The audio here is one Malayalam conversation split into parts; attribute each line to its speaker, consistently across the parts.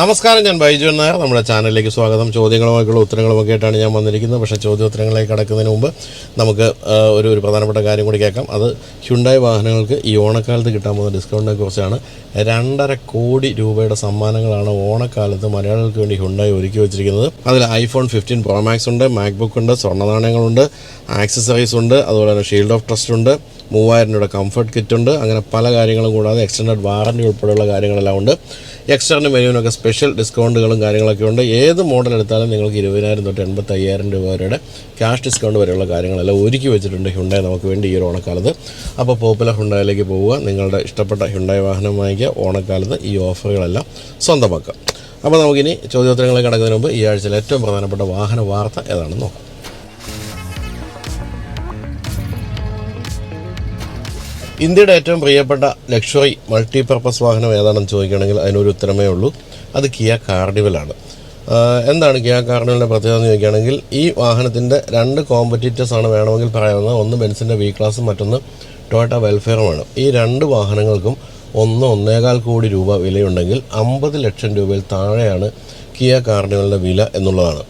Speaker 1: നമസ്കാരം ഞാൻ ബൈജു നായർ. നമ്മുടെ ചാനലിലേക്ക് സ്വാഗതം. ചോദ്യങ്ങളുമായിട്ടുള്ള ഉത്തരങ്ങളുമൊക്കെ ആയിട്ടാണ് ഞാൻ വന്നിരിക്കുന്നത്. പക്ഷേ ചോദ്യോത്തരങ്ങളിലേക്ക് കടക്കുന്നതിന് മുമ്പ് നമുക്ക് ഒരു ഒരു പ്രധാനപ്പെട്ട കാര്യം കൂടി കേൾക്കാം. അത് ഹ്യുണ്ടായി വാഹനങ്ങൾക്ക് ഈ ഓണക്കാലത്ത് കിട്ടാൻ പോകുന്ന ഡിസ്കൗണ്ടിനെ കുറിച്ചാണ് രണ്ടര കോടി രൂപയുടെ സമ്മാനങ്ങളാണ് ഓണക്കാലത്ത് മലയാളികൾക്ക് വേണ്ടി ഹ്യുണ്ടായി ഒരുക്കി വെച്ചിരിക്കുന്നത്. അതിൽ ഐഫോൺ ഫിഫ്റ്റീൻ പ്രോ മാക്സ് ഉണ്ട് മാക്ബുക്ക് ഉണ്ട് സ്വർണനാണയങ്ങളുണ്ട് ആക്സസറീസ് ഉണ്ട് അതുപോലെ തന്നെ ഷീൽഡ് ഓഫ് ട്രസ്റ്റ് ഉണ്ട് മൂവായിരം രൂപയുടെ കംഫർട്ട് കിറ്റ് ഉണ്ട് അങ്ങനെ പല കാര്യങ്ങളും കൂടാതെ എക്സ്റ്റൻഡ് വാറന്റി ഉൾപ്പെടെയുള്ള കാര്യങ്ങളെല്ലാം ഉണ്ട്. എക്സ്റ്ററിന് മെനുവിനൊക്കെ സ്പെഷ്യൽ ഡിസ്കൗണ്ടുകളും കാര്യങ്ങളൊക്കെ ഉണ്ട്. ഏത് മോഡൽ എടുത്താലും നിങ്ങൾക്ക് ഇരുപതിനായിരം തൊട്ട് എൺപത്തി അയ്യായിരം രൂപ വരെയുടെ ക്യാഷ് ഡിസ്കൗണ്ട് വരെയുള്ള കാര്യങ്ങളെല്ലാം ഒരുക്കി വെച്ചിട്ടുണ്ട് ഹുണ്ടായി നമുക്ക് വേണ്ടി ഈ ഒരു ഓണക്കാലത്ത്. അപ്പോൾ പോപ്പുലർ ഹുണ്ടായിലേക്ക് പോവുക. നിങ്ങളുടെ ഇഷ്ടപ്പെട്ട ഹുണ്ടായി വാഹനം വാങ്ങിക്കുക. ഓണക്കാലത്ത് ഈ ഓഫറുകളെല്ലാം സ്വന്തമാക്കുക. അപ്പോൾ നമുക്കിനി ചോദ്യോത്തരങ്ങളിലേക്ക് കടക്കുന്നതിന് മുമ്പ് ഈ ആഴ്ചയിലെ ഏറ്റവും പ്രധാനപ്പെട്ട വാഹന വാർത്ത ഏതാണെന്ന് നോക്കാം. ഇന്ത്യയുടെ ഏറ്റവും പ്രിയപ്പെട്ട ലക്ഷറി മൾട്ടിപർപ്പസ് വാഹനം ഏതാണെന്ന് ചോദിക്കുകയാണെങ്കിൽ അതിനൊരു ഉത്തരമേ ഉള്ളൂ. അത് കിയ കാർണിവലാണ് എന്താണ് കിയ കാർണിവലിന്റെ പ്രത്യേകത എന്ന് ചോദിക്കുകയാണെങ്കിൽ ഈ വാഹനത്തിന്റെ രണ്ട് കോമ്പറ്റീറ്റേഴ്സ് ആണ് വേണമെങ്കിൽ പറയാവുന്നത്. ഒന്ന് ബെൻസിന്റെ വി ക്ലാസും മറ്റൊന്ന് ടൊയോട്ട വെൽഫെയറുമാണ് ഈ രണ്ട് വാഹനങ്ങൾക്കും ഒന്ന് ഒന്നേകാൽ കോടി രൂപ വിലയുണ്ടെങ്കിൽ അമ്പത് ലക്ഷം രൂപയിൽ താഴെയാണ് കിയ കാർണിവലിന്റെ വില എന്നുള്ളതാണ്.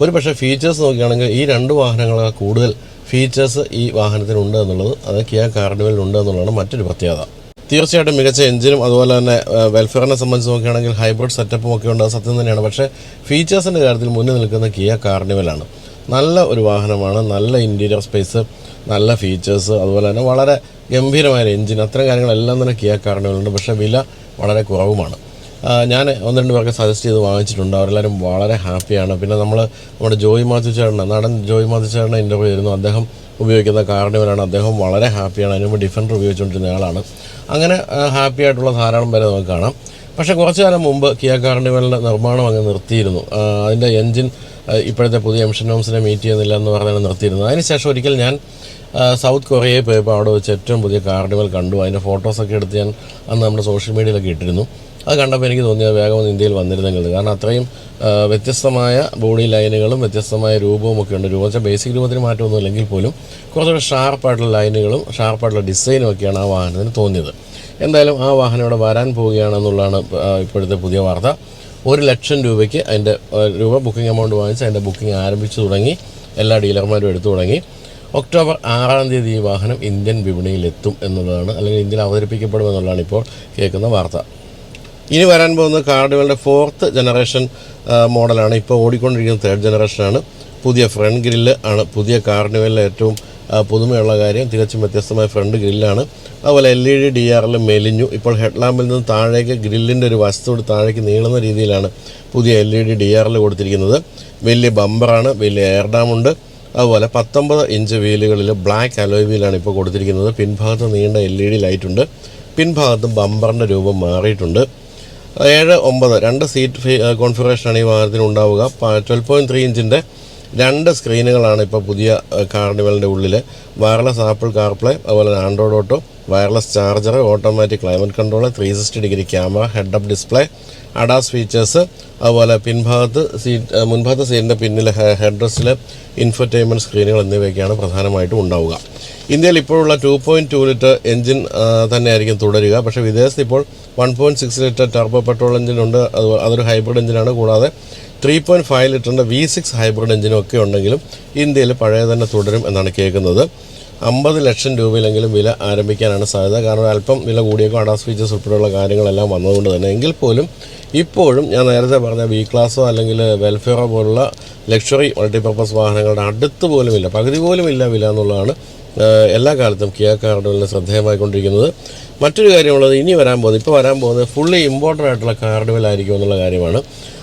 Speaker 1: ഒരു പക്ഷേ ഫീച്ചേഴ്സ് നോക്കുകയാണെങ്കിൽ ഈ രണ്ട് വാഹനങ്ങളെ കൂടുതൽ ഫീച്ചേഴ്സ് ഈ വാഹനത്തിനുണ്ട് എന്നുള്ളത് അത് കിയ കാർഡിവലിനുണ്ട് എന്നുള്ളതാണ് മറ്റൊരു പ്രത്യേകത. തീർച്ചയായിട്ടും മികച്ച എഞ്ചിനും അതുപോലെ തന്നെ വെൽഫെയറിനെ സംബന്ധിച്ച് നോക്കുകയാണെങ്കിൽ ഹൈബ്രിഡ് സെറ്റപ്പും ഒക്കെ ഉണ്ട് സത്യം തന്നെയാണ്. പക്ഷേ ഫീച്ചേഴ്സിന്റെ കാര്യത്തിൽ മുന്നിൽ നിൽക്കുന്ന കിയ കാർണിവലാണ്. നല്ല ഒരു വാഹനമാണ് നല്ല ഇന്റീരിയർ സ്പേസ് നല്ല ഫീച്ചേഴ്സ് അതുപോലെ തന്നെ വളരെ ഗംഭീരമായ എഞ്ചിൻ അത്തരം കാര്യങ്ങളെല്ലാം തന്നെ കിയ കാർണിവലുണ്ട് പക്ഷേ വില വളരെ കുറവുമാണ്. ഞാൻ ഒന്ന് രണ്ട് പേർക്ക് സജസ്റ്റ് ചെയ്ത് വാങ്ങിച്ചിട്ടുണ്ട്. അവരെല്ലാവരും വളരെ ഹാപ്പിയാണ്. പിന്നെ നമ്മൾ നമ്മുടെ ജോയി മാത്യു ചേട്ടൻ നടൻ ജോയി മാത്യു ചേട്ടനെ ഇന്റർവ്യൂ ആയിരുന്നു അദ്ദേഹം ഉപയോഗിക്കുന്ന കാർണിവലാണ് അദ്ദേഹം വളരെ ഹാപ്പിയാണ്. അതിന് മുമ്പ് ഡിഫൻഡർ ഉപയോഗിച്ചുകൊണ്ടിരുന്ന ആളാണ്. അങ്ങനെ ഹാപ്പി ആയിട്ടുള്ള ധാരാളം പേരെ നമുക്ക് കാണാം. പക്ഷേ കുറച്ചു കാലം മുമ്പ് കിയ കാർണിവലിന്റെ നിർമ്മാണം അങ്ങ് നിർത്തിയിരുന്നു. അതിന്റെ എൻജിൻ ഇപ്പോഴത്തെ പുതിയ എംഷൻ ഹോംസിനെ മീറ്റ് ചെയ്യുന്നില്ല എന്ന് പറഞ്ഞാണ് നിർത്തിയിരുന്നത്. അതിനുശേഷം ഒരിക്കൽ ഞാൻ സൗത്ത് കൊറിയയിൽ പോയപ്പോൾ അവിടെ വെച്ച് ഏറ്റവും പുതിയ കാർണിവൽ കണ്ടു. അതിന്റെ ഫോട്ടോസൊക്കെ എടുത്ത് ഞാൻ അന്ന് നമ്മുടെ സോഷ്യൽ മീഡിയയിലൊക്കെ ഇട്ടിരുന്നു. അത് കണ്ടപ്പോൾ എനിക്ക് തോന്നിയത് വേഗം ഒന്ന് ഇന്ത്യയിൽ വന്നിരുന്നെങ്കിൽ കാരണം അത്രയും വ്യത്യസ്തമായ ബോഡി ലൈനുകളും വ്യത്യസ്തമായ രൂപവും ഒക്കെ ഉണ്ട്. രൂപം ബേസിക് രൂപത്തിന് മാറ്റമൊന്നും ഇല്ലെങ്കിൽ പോലും കുറച്ചുകൂടെ ഷാർപ്പായിട്ടുള്ള ലൈനുകളും ഷാർപ്പായിട്ടുള്ള ഡിസൈനും ഒക്കെയാണ് ആ വാഹനത്തിന് തോന്നിയത്. എന്തായാലും ആ വാഹനം ഇവിടെ വരാൻ പോവുകയാണെന്നുള്ളതാണ് ഇപ്പോഴത്തെ പുതിയ വാർത്ത. ഒരു ലക്ഷം രൂപയ്ക്ക് അതിന്റെ രൂപ ബുക്കിംഗ് എമൗണ്ട് വാങ്ങിച്ച് അതിന്റെ ബുക്കിംഗ് ആരംഭിച്ചു തുടങ്ങി. എല്ലാ ഡീലർമാരും എടുത്തു തുടങ്ങി. ഒക്ടോബർ ആറാം തീയതി ഈ വാഹനം ഇന്ത്യൻ വിപണിയിലെത്തും എന്നുള്ളതാണ് അല്ലെങ്കിൽ ഇന്ത്യയിൽ അവതരിപ്പിക്കപ്പെടും എന്നുള്ളതാണ് ഇപ്പോൾ കേൾക്കുന്ന വാർത്ത. ഇനി വരാൻ പോകുന്ന കാർഡുകളുടെ ഫോർത്ത് ജനറേഷൻ മോഡലാണ്. ഇപ്പോൾ ഓടിക്കൊണ്ടിരിക്കുന്ന തേർഡ് ജനറേഷനാണ് പുതിയ ഫ്രണ്ട് ഗ്രില്ല് ആണ്. പുതിയ കാർണിവലിലെ ഏറ്റവും പുതുമയുള്ള കാര്യം. തികച്ചും വ്യത്യസ്തമായ ഫ്രണ്ട് ഗ്രില്ലാണ് അതുപോലെ എൽ ഇ ഡി ഡി ആറിൽ മെലിഞ്ഞു. ഇപ്പോൾ ഹെഡ്ലാമ്പിൽ നിന്ന് താഴേക്ക് ഗ്രില്ലിന്റെ ഒരു വശത്തോട് താഴേക്ക് നീളുന്ന രീതിയിലാണ് പുതിയ എൽ ഇ ഡി ഡി ആറിൽ കൊടുത്തിരിക്കുന്നത്. വലിയ ബമ്പറാണ് വലിയ എയർ ഡാമുണ്ട് അതുപോലെ പത്തൊമ്പത് ഇഞ്ച് വീലുകളിൽ ബ്ലാക്ക് അലോയ് വീലാണ് ഇപ്പോൾ കൊടുത്തിരിക്കുന്നത്. പിൻഭാഗത്ത് നീണ്ട എൽ ഇ ഡി ലൈറ്റുണ്ട് പിൻഭാഗത്തും ബമ്പറിന്റെ രൂപം മാറിയിട്ടുണ്ട്. ഏഴ് ഒമ്പത്. രണ്ട് സീറ്റ് കോൺഫിഗറേഷനാണ് ഈ വാഹനത്തിന് ഉണ്ടാവുക. ട്വൽവ് പോയിന്റ് ത്രീ ഇഞ്ചിന്റെ രണ്ട് സ്ക്രീനുകളാണ് ഇപ്പോൾ പുതിയ കാർണിവലിന്റെ ഉള്ളിൽ വയർലെസ് ആപ്പിൾ കാർപ്ലേ അതുപോലെ തന്നെ Android auto wireless charger automatic climate control three sixty degree camera head up display ADAS features അതുപോലെ പിൻഭാഗത്ത് സീറ്റ് മുൻഭാഗത്തെ സീറ്റിന്റെ പിന്നിലെ ഹെഡ് റെസ്റ്റിൽ ഇൻഫർടൈൻമെന്റ് സ്ക്രീനുകൾ എന്നിവയൊക്കെയാണ് പ്രധാനമായിട്ടും ഉണ്ടാവുക. ഇന്ത്യയിൽ ഇപ്പോഴുള്ള two point two litre engine തന്നെയായിരിക്കും തുടരുക. പക്ഷേ വിദേശത്ത് ഇപ്പോൾ one point six litre turbo petrol എഞ്ചിനുണ്ട് അത് അതൊരു ഹൈബ്രിഡ് എഞ്ചിനാണ് കൂടാതെ ത്രീ പോയിന്റ് ഫൈവ് ലിറ്ററിന്റെ വി സിക്സ് ഹൈബ്രിഡ് എഞ്ചിനും ഒക്കെ ഉണ്ടെങ്കിലും ഇന്ത്യയിൽ പഴയ തന്നെ തുടരും എന്നാണ് കേൾക്കുന്നത്. അമ്പത് ലക്ഷം രൂപയിലെങ്കിലും വില ആരംഭിക്കാനാണ് സാധ്യത. കാരണം അല്പം വില കൂടിയേക്കും അഡാസ് ഫീച്ചേഴ്സ് ഉൾപ്പെടെയുള്ള കാര്യങ്ങളെല്ലാം വന്നതുകൊണ്ട് തന്നെ. എങ്കിൽ പോലും ഇപ്പോഴും ഞാൻ നേരത്തെ പറഞ്ഞ വി ക്ലാസ്സോ അല്ലെങ്കിൽ വെൽഫെയറോ പോലുള്ള ലക്ഷറി മൾട്ടിപർപ്പസ് വാഹനങ്ങളുടെ അടുത്ത് പോലുമില്ല പകുതി പോലും ഇല്ല വില എന്നുള്ളതാണ് എല്ലാ കാലത്തും കിയ കാർഡുകളിൽ ശ്രദ്ധേയമായിക്കൊണ്ടിരിക്കുന്നത്. മറ്റൊരു കാര്യമുള്ളത് ഇനി വരാൻ പോകുന്നത് ഇപ്പോൾ വരാൻ പോകുന്നത് ഫുള്ളി ഇമ്പോർട്ടന്റ് ആയിട്ടുള്ള കാർഡുകളായിരിക്കും എന്നുള്ള കാര്യമാണ്.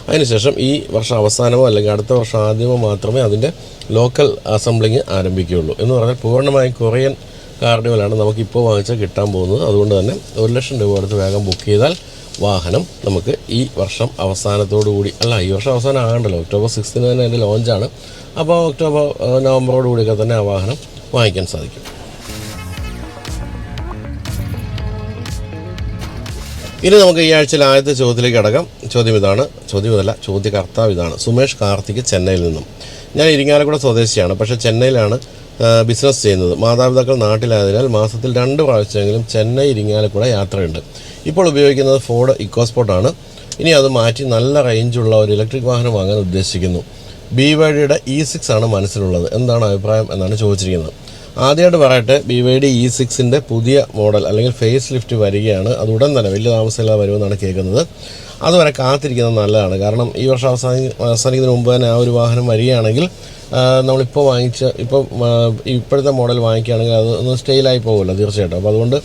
Speaker 1: അതിനുശേഷം ഈ വർഷം അവസാനമോ അല്ലെങ്കിൽ അടുത്ത വർഷം ആദ്യമോ മാത്രമേ അതിന്റെ ലോക്കൽ അസംബ്ലിങ് ആരംഭിക്കുകയുള്ളൂ. എന്ന് പറഞ്ഞാൽ പൂർണമായും കൊറിയൻ കാർഡുകളാണ് നമുക്കിപ്പോൾ വാങ്ങിച്ചാൽ കിട്ടാൻ പോകുന്നത്. അതുകൊണ്ട് തന്നെ ഒരു ലക്ഷം രൂപ അടുത്ത് വേഗം ബുക്ക് ചെയ്താൽ വാഹനം നമുക്ക് ഈ വർഷം അവസാനത്തോടുകൂടി അല്ല ഈ വർഷം അവസാനം ആകണ്ടല്ലോ ഒക്ടോബർ സിക്സ്തിന് തന്നെ അതിന്റെ ലോഞ്ചാണ് അപ്പോൾ ഒക്ടോബർ നവംബറോടുകൂടിയൊക്കെ നവംബറോട് കൂടിയൊക്കെ തന്നെ ആ വാഹനം വാങ്ങിക്കാൻ സാധിക്കും. ഇനി നമുക്ക് ഈ ആഴ്ചയിൽ ആദ്യത്തെ ചോദ്യത്തിലേക്ക് അടക്കാം ചോദ്യം ഇതാണ്. ചോദ്യം ഇതല്ല ചോദ്യകർത്താവ് ഇതാണ്. സുമേഷ് കാർത്തിക് ചെന്നൈയിൽ നിന്നും. ഞാൻ ഇരിങ്ങാലക്കുട സ്വദേശിയാണ് പക്ഷേ ചെന്നൈയിലാണ് ബിസിനസ് ചെയ്യുന്നത്. മാതാപിതാക്കൾ നാട്ടിലായതിനാൽ മാസത്തിൽ രണ്ട് പ്രാവശ്യമെങ്കിലും ചെന്നൈ ഇരിങ്ങാലക്കുട യാത്രയുണ്ട്. ഇപ്പോൾ ഉപയോഗിക്കുന്നത് ഫോർഡ് ഇക്കോസ്പോർട്ടാണ് ഇനി അത് മാറ്റി നല്ല റേഞ്ചുള്ള ഒരു ഇലക്ട്രിക് വാഹനം വാങ്ങാൻ ഉദ്ദേശിക്കുന്നു. ബി വൈ ഡിയുടെ ഇ സിക്സ് ആണ് മനസ്സിലുള്ളത്. എന്താണ് അഭിപ്രായം എന്നാണ് ചോദിച്ചിരിക്കുന്നത്. ആദ്യമായിട്ട് പറയട്ടെ ബി വൈ ഡി ഇ സിക്സിന്റെ പുതിയ മോഡൽ അല്ലെങ്കിൽ ഫേസ് ലിഫ്റ്റ് വരികയാണ്. അത് ഉടൻ തന്നെ വലിയ താമസമില്ലാതെ വരുമെന്നാണ് കേൾക്കുന്നത്. അതുവരെ കാത്തിരിക്കുന്നത് നല്ലതാണ്. കാരണം ഈ വർഷം അവസാനി അവസാനിക്കുന്നതിന് മുമ്പ് തന്നെ ആ ഒരു വാഹനം വരികയാണെങ്കിൽ നമ്മളിപ്പോൾ വാങ്ങിച്ച ഇപ്പോൾ ഇപ്പോഴത്തെ മോഡൽ വാങ്ങിക്കുകയാണെങ്കിൽ അത് ഒന്ന് സ്റ്റെയിലായി പോകുമല്ലോ തീർച്ചയായിട്ടും. അപ്പോൾ അതുകൊണ്ട്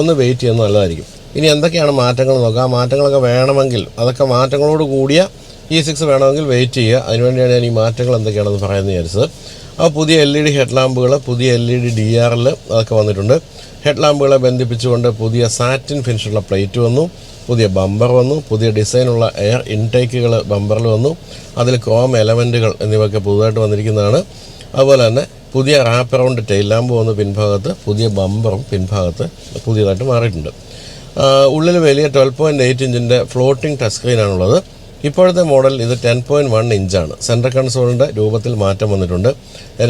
Speaker 1: ഒന്ന് വെയിറ്റ് ചെയ്യുന്നത് നല്ലതായിരിക്കും. ഇനി എന്തൊക്കെയാണ് മാറ്റങ്ങൾ നോക്കുക? ആ മാറ്റങ്ങളൊക്കെ വേണമെങ്കിൽ അതൊക്കെ മാറ്റങ്ങളോട് കൂടിയ ഇ സിക്സ് വേണമെങ്കിൽ വെയിറ്റ് ചെയ്യുക. അതിനുവേണ്ടിയാണ് ഞാൻ ഈ മാറ്റങ്ങൾ എന്തൊക്കെയാണെന്ന് പറയാമെന്ന് വിചാരിച്ചത്. അപ്പോൾ പുതിയ എൽ ഇ ഡി ഹെഡ് ലാമ്പുകൾ പുതിയ L E D D R L അതൊക്കെ വന്നിട്ടുണ്ട്. ഹെഡ് ലാമ്പുകളെ ബന്ധിപ്പിച്ചുകൊണ്ട് പുതിയ സാറ്റിൻ ഫിനിഷുള്ള പ്ലേറ്റ് വന്നു പുതിയ ബമ്പർ വന്നു പുതിയ ഡിസൈനുള്ള എയർ ഇൻടേക്കുകൾ ബമ്പറിൽ വന്നു. അതിൽ ക്രോം എലമെന്റുകൾ എന്നിവയൊക്കെ പുതുതായിട്ട് വന്നിരിക്കുന്നതാണ്. അതുപോലെ തന്നെ പുതിയ റാപ്പ് അറൗണ്ട് ടെയിൽ ലാമ്പ് വന്നു പിൻഭാഗത്ത് പുതിയ ബമ്പറും പിൻഭാഗത്ത് പുതിയതായിട്ട് മാറിയിട്ടുണ്ട്. ഉള്ളിൽ വലിയ ട്വൽവ് പോയിന്റ് എയ്റ്റ് ഇഞ്ചിന്റെ ഫ്ലോട്ടിംഗ് ടച്ച് സ്ക്രീനാണുള്ളത് ഇപ്പോഴത്തെ മോഡൽ ഇത് ടെൻ പോയിന്റ് വൺ ഇഞ്ചാണ്. സെൻട്രൽ കൺസോളിന്റെ രൂപത്തിൽ മാറ്റം വന്നിട്ടുണ്ട്.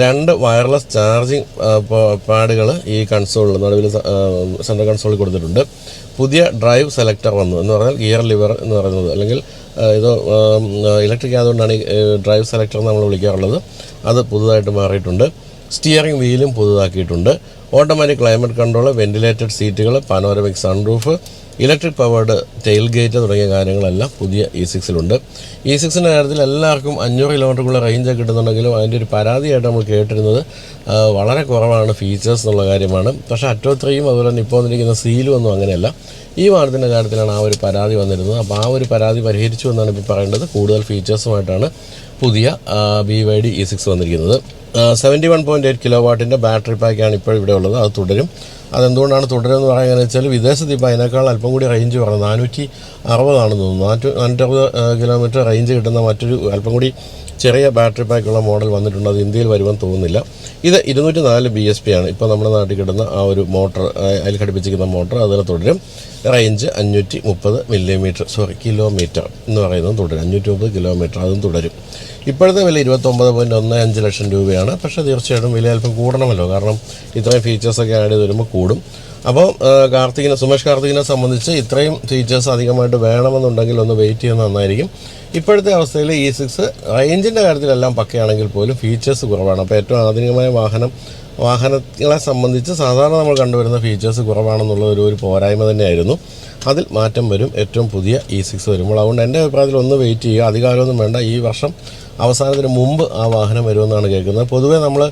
Speaker 1: രണ്ട് വയർലെസ് ചാർജിങ് പാഡുകൾ ഈ കൺസോളിൽ നടുവിൽ സെൻട്രൽ കൺസോളിൽ കൊടുത്തിട്ടുണ്ട്. പുതിയ ഡ്രൈവ് സെലക്ടർ വന്നു. എന്ന് പറഞ്ഞാൽ ഗിയർ ലിവർ എന്ന് പറയുന്നത്. അല്ലെങ്കിൽ ഇത് ഇലക്ട്രിക് ആയതുകൊണ്ടാണ് ഈ ഡ്രൈവ് സെലക്ടർ നമ്മൾ വിളിക്കാറുള്ളത്. അത് പുതുതായിട്ട് മാറിയിട്ടുണ്ട്. സ്റ്റിയറിംഗ് വീലും പുതുതാക്കിയിട്ടുണ്ട്. ഓട്ടോമാറ്റിക് ക്ലൈമറ്റ് കൺട്രോൾ വെന്റിലേറ്റഡ് സീറ്റുകൾ panoramic sunroof electric powered tail gate തുടങ്ങിയ കാര്യങ്ങളെല്ലാം പുതിയ ഇ സിക്സിലുണ്ട് ഇ സിക്സിന്റെ കാര്യത്തിൽ എല്ലാവർക്കും അഞ്ഞൂറ് കിലോമീറ്ററുള്ള റേഞ്ച് കിട്ടുന്നുണ്ടെങ്കിലും അതിന്റെ ഒരു പരാതിയായിട്ട് നമ്മൾ കേട്ടിരുന്നത്. വളരെ കുറവാണ് ഫീച്ചേഴ്സ് എന്നുള്ള കാര്യമാണ്. പക്ഷേ അറ്റോ ത്രീയും അതുപോലെ തന്നെ ഇപ്പോൾ വന്നിരിക്കുന്ന സീലും ഒന്നും അങ്ങനെയല്ല. ഈ വാഹനത്തിന്റെ കാര്യത്തിലാണ് ആ ഒരു പരാതി വന്നിരുന്നത്. അപ്പോൾ ആ ഒരു പരാതി പരിഹരിച്ചു എന്നാണ് ഇപ്പോൾ പറയേണ്ടത്. കൂടുതൽ ഫീച്ചേഴ്സുമായിട്ടാണ് പുതിയ B Y D E six വന്നിരിക്കുന്നത്. Seventy one point eight kilo വാട്ടിന്റെ battery പാക്കാണ് ഇപ്പോൾ ഇവിടെ ഉള്ളത്. അത് തുടരും. അതെന്തുകൊണ്ടാണ് തുടരുന്നത് പറയുന്നത് വെച്ചാൽ വിദേശത്ത് ഇപ്പോൾ അതിനേക്കാൾ അല്പം കൂടി റേഞ്ച് പറഞ്ഞു നാനൂറ്റി അറുപതാണെന്ന് തോന്നുന്നു. നാനൂറ്റി നാനൂറ്ററുപത് കിലോമീറ്റർ റേഞ്ച് കിട്ടുന്ന മറ്റൊരു അല്പം കൂടി ചെറിയ ബാറ്ററി പാക്കുള്ള മോഡൽ വന്നിട്ടുണ്ട്. അത് ഇന്ത്യയിൽ വരുമെന്ന് തോന്നുന്നില്ല. ഇത് ഇരുന്നൂറ്റി നാല് ബി എസ് പി ആണ്. ഇപ്പോൾ നമ്മുടെ നാട്ടിൽ കിട്ടുന്ന ആ ഒരു മോട്ടർ അതിൽ ഘടിപ്പിച്ചിരിക്കുന്ന മോട്ടർ അതിൽ തുടരും. റേഞ്ച് അഞ്ഞൂറ്റി മുപ്പത് മില്ലിമീറ്റർ സോറി കിലോമീറ്റർ എന്ന് പറയുന്നത് തുടരും. അഞ്ഞൂറ്റി മുപ്പത് കിലോമീറ്റർ അതും തുടരും. ഇപ്പോഴത്തെ വില ഇരുപത്തൊമ്പത് പോയിന്റ് ഒന്ന് അഞ്ച് ലക്ഷം രൂപയാണ്. പക്ഷേ തീർച്ചയായിട്ടും വില അല്പം കൂടണമല്ലോ. കാരണം ഇത്രയും ഫീച്ചേഴ്സൊക്കെ ആഡ് ചെയ്ത് വരുമ്പോൾ കൂടും. അപ്പോൾ കാർത്തികിനെ സുമേഷ് കാർത്തികിനെ സംബന്ധിച്ച് ഇത്രയും ഫീച്ചേഴ്സ് അധികമായിട്ട് വേണമെന്നുണ്ടെങ്കിൽ ഒന്ന് വെയിറ്റ് ചെയ്യുന്നത് നന്നായിരിക്കും. ഇപ്പോഴത്തെ അവസ്ഥയിൽ ഇ സിക്സ് റേഞ്ചിന്റെ കാര്യത്തിലെല്ലാം പക്കയാണെങ്കിൽ പോലും ഫീച്ചേഴ്സ് കുറവാണ്. അപ്പോൾ ഏറ്റവും ആധുനികമായ വാഹനം വാഹനങ്ങളെ സംബന്ധിച്ച് സാധാരണ നമ്മൾ കണ്ടുവരുന്ന ഫീച്ചേഴ്സ് കുറവാണെന്നുള്ള ഒരു ഒരു പോരായ്മ തന്നെയായിരുന്നു. അതിൽ മാറ്റം വരും. ഏറ്റവും പുതിയ ഇ സിക്സ് വരുമ്പോൾ. അതുകൊണ്ട് എന്റെ അഭിപ്രായത്തിൽ ഒന്ന് വെയിറ്റ് ചെയ്യുക. അധികാരമൊന്നും വേണ്ട. ഈ വർഷം അവസാനത്തിന് മുമ്പ് ആ വാഹനം വരുമെന്നാണ് കേൾക്കുന്നത്. പൊതുവേ നമ്മൾ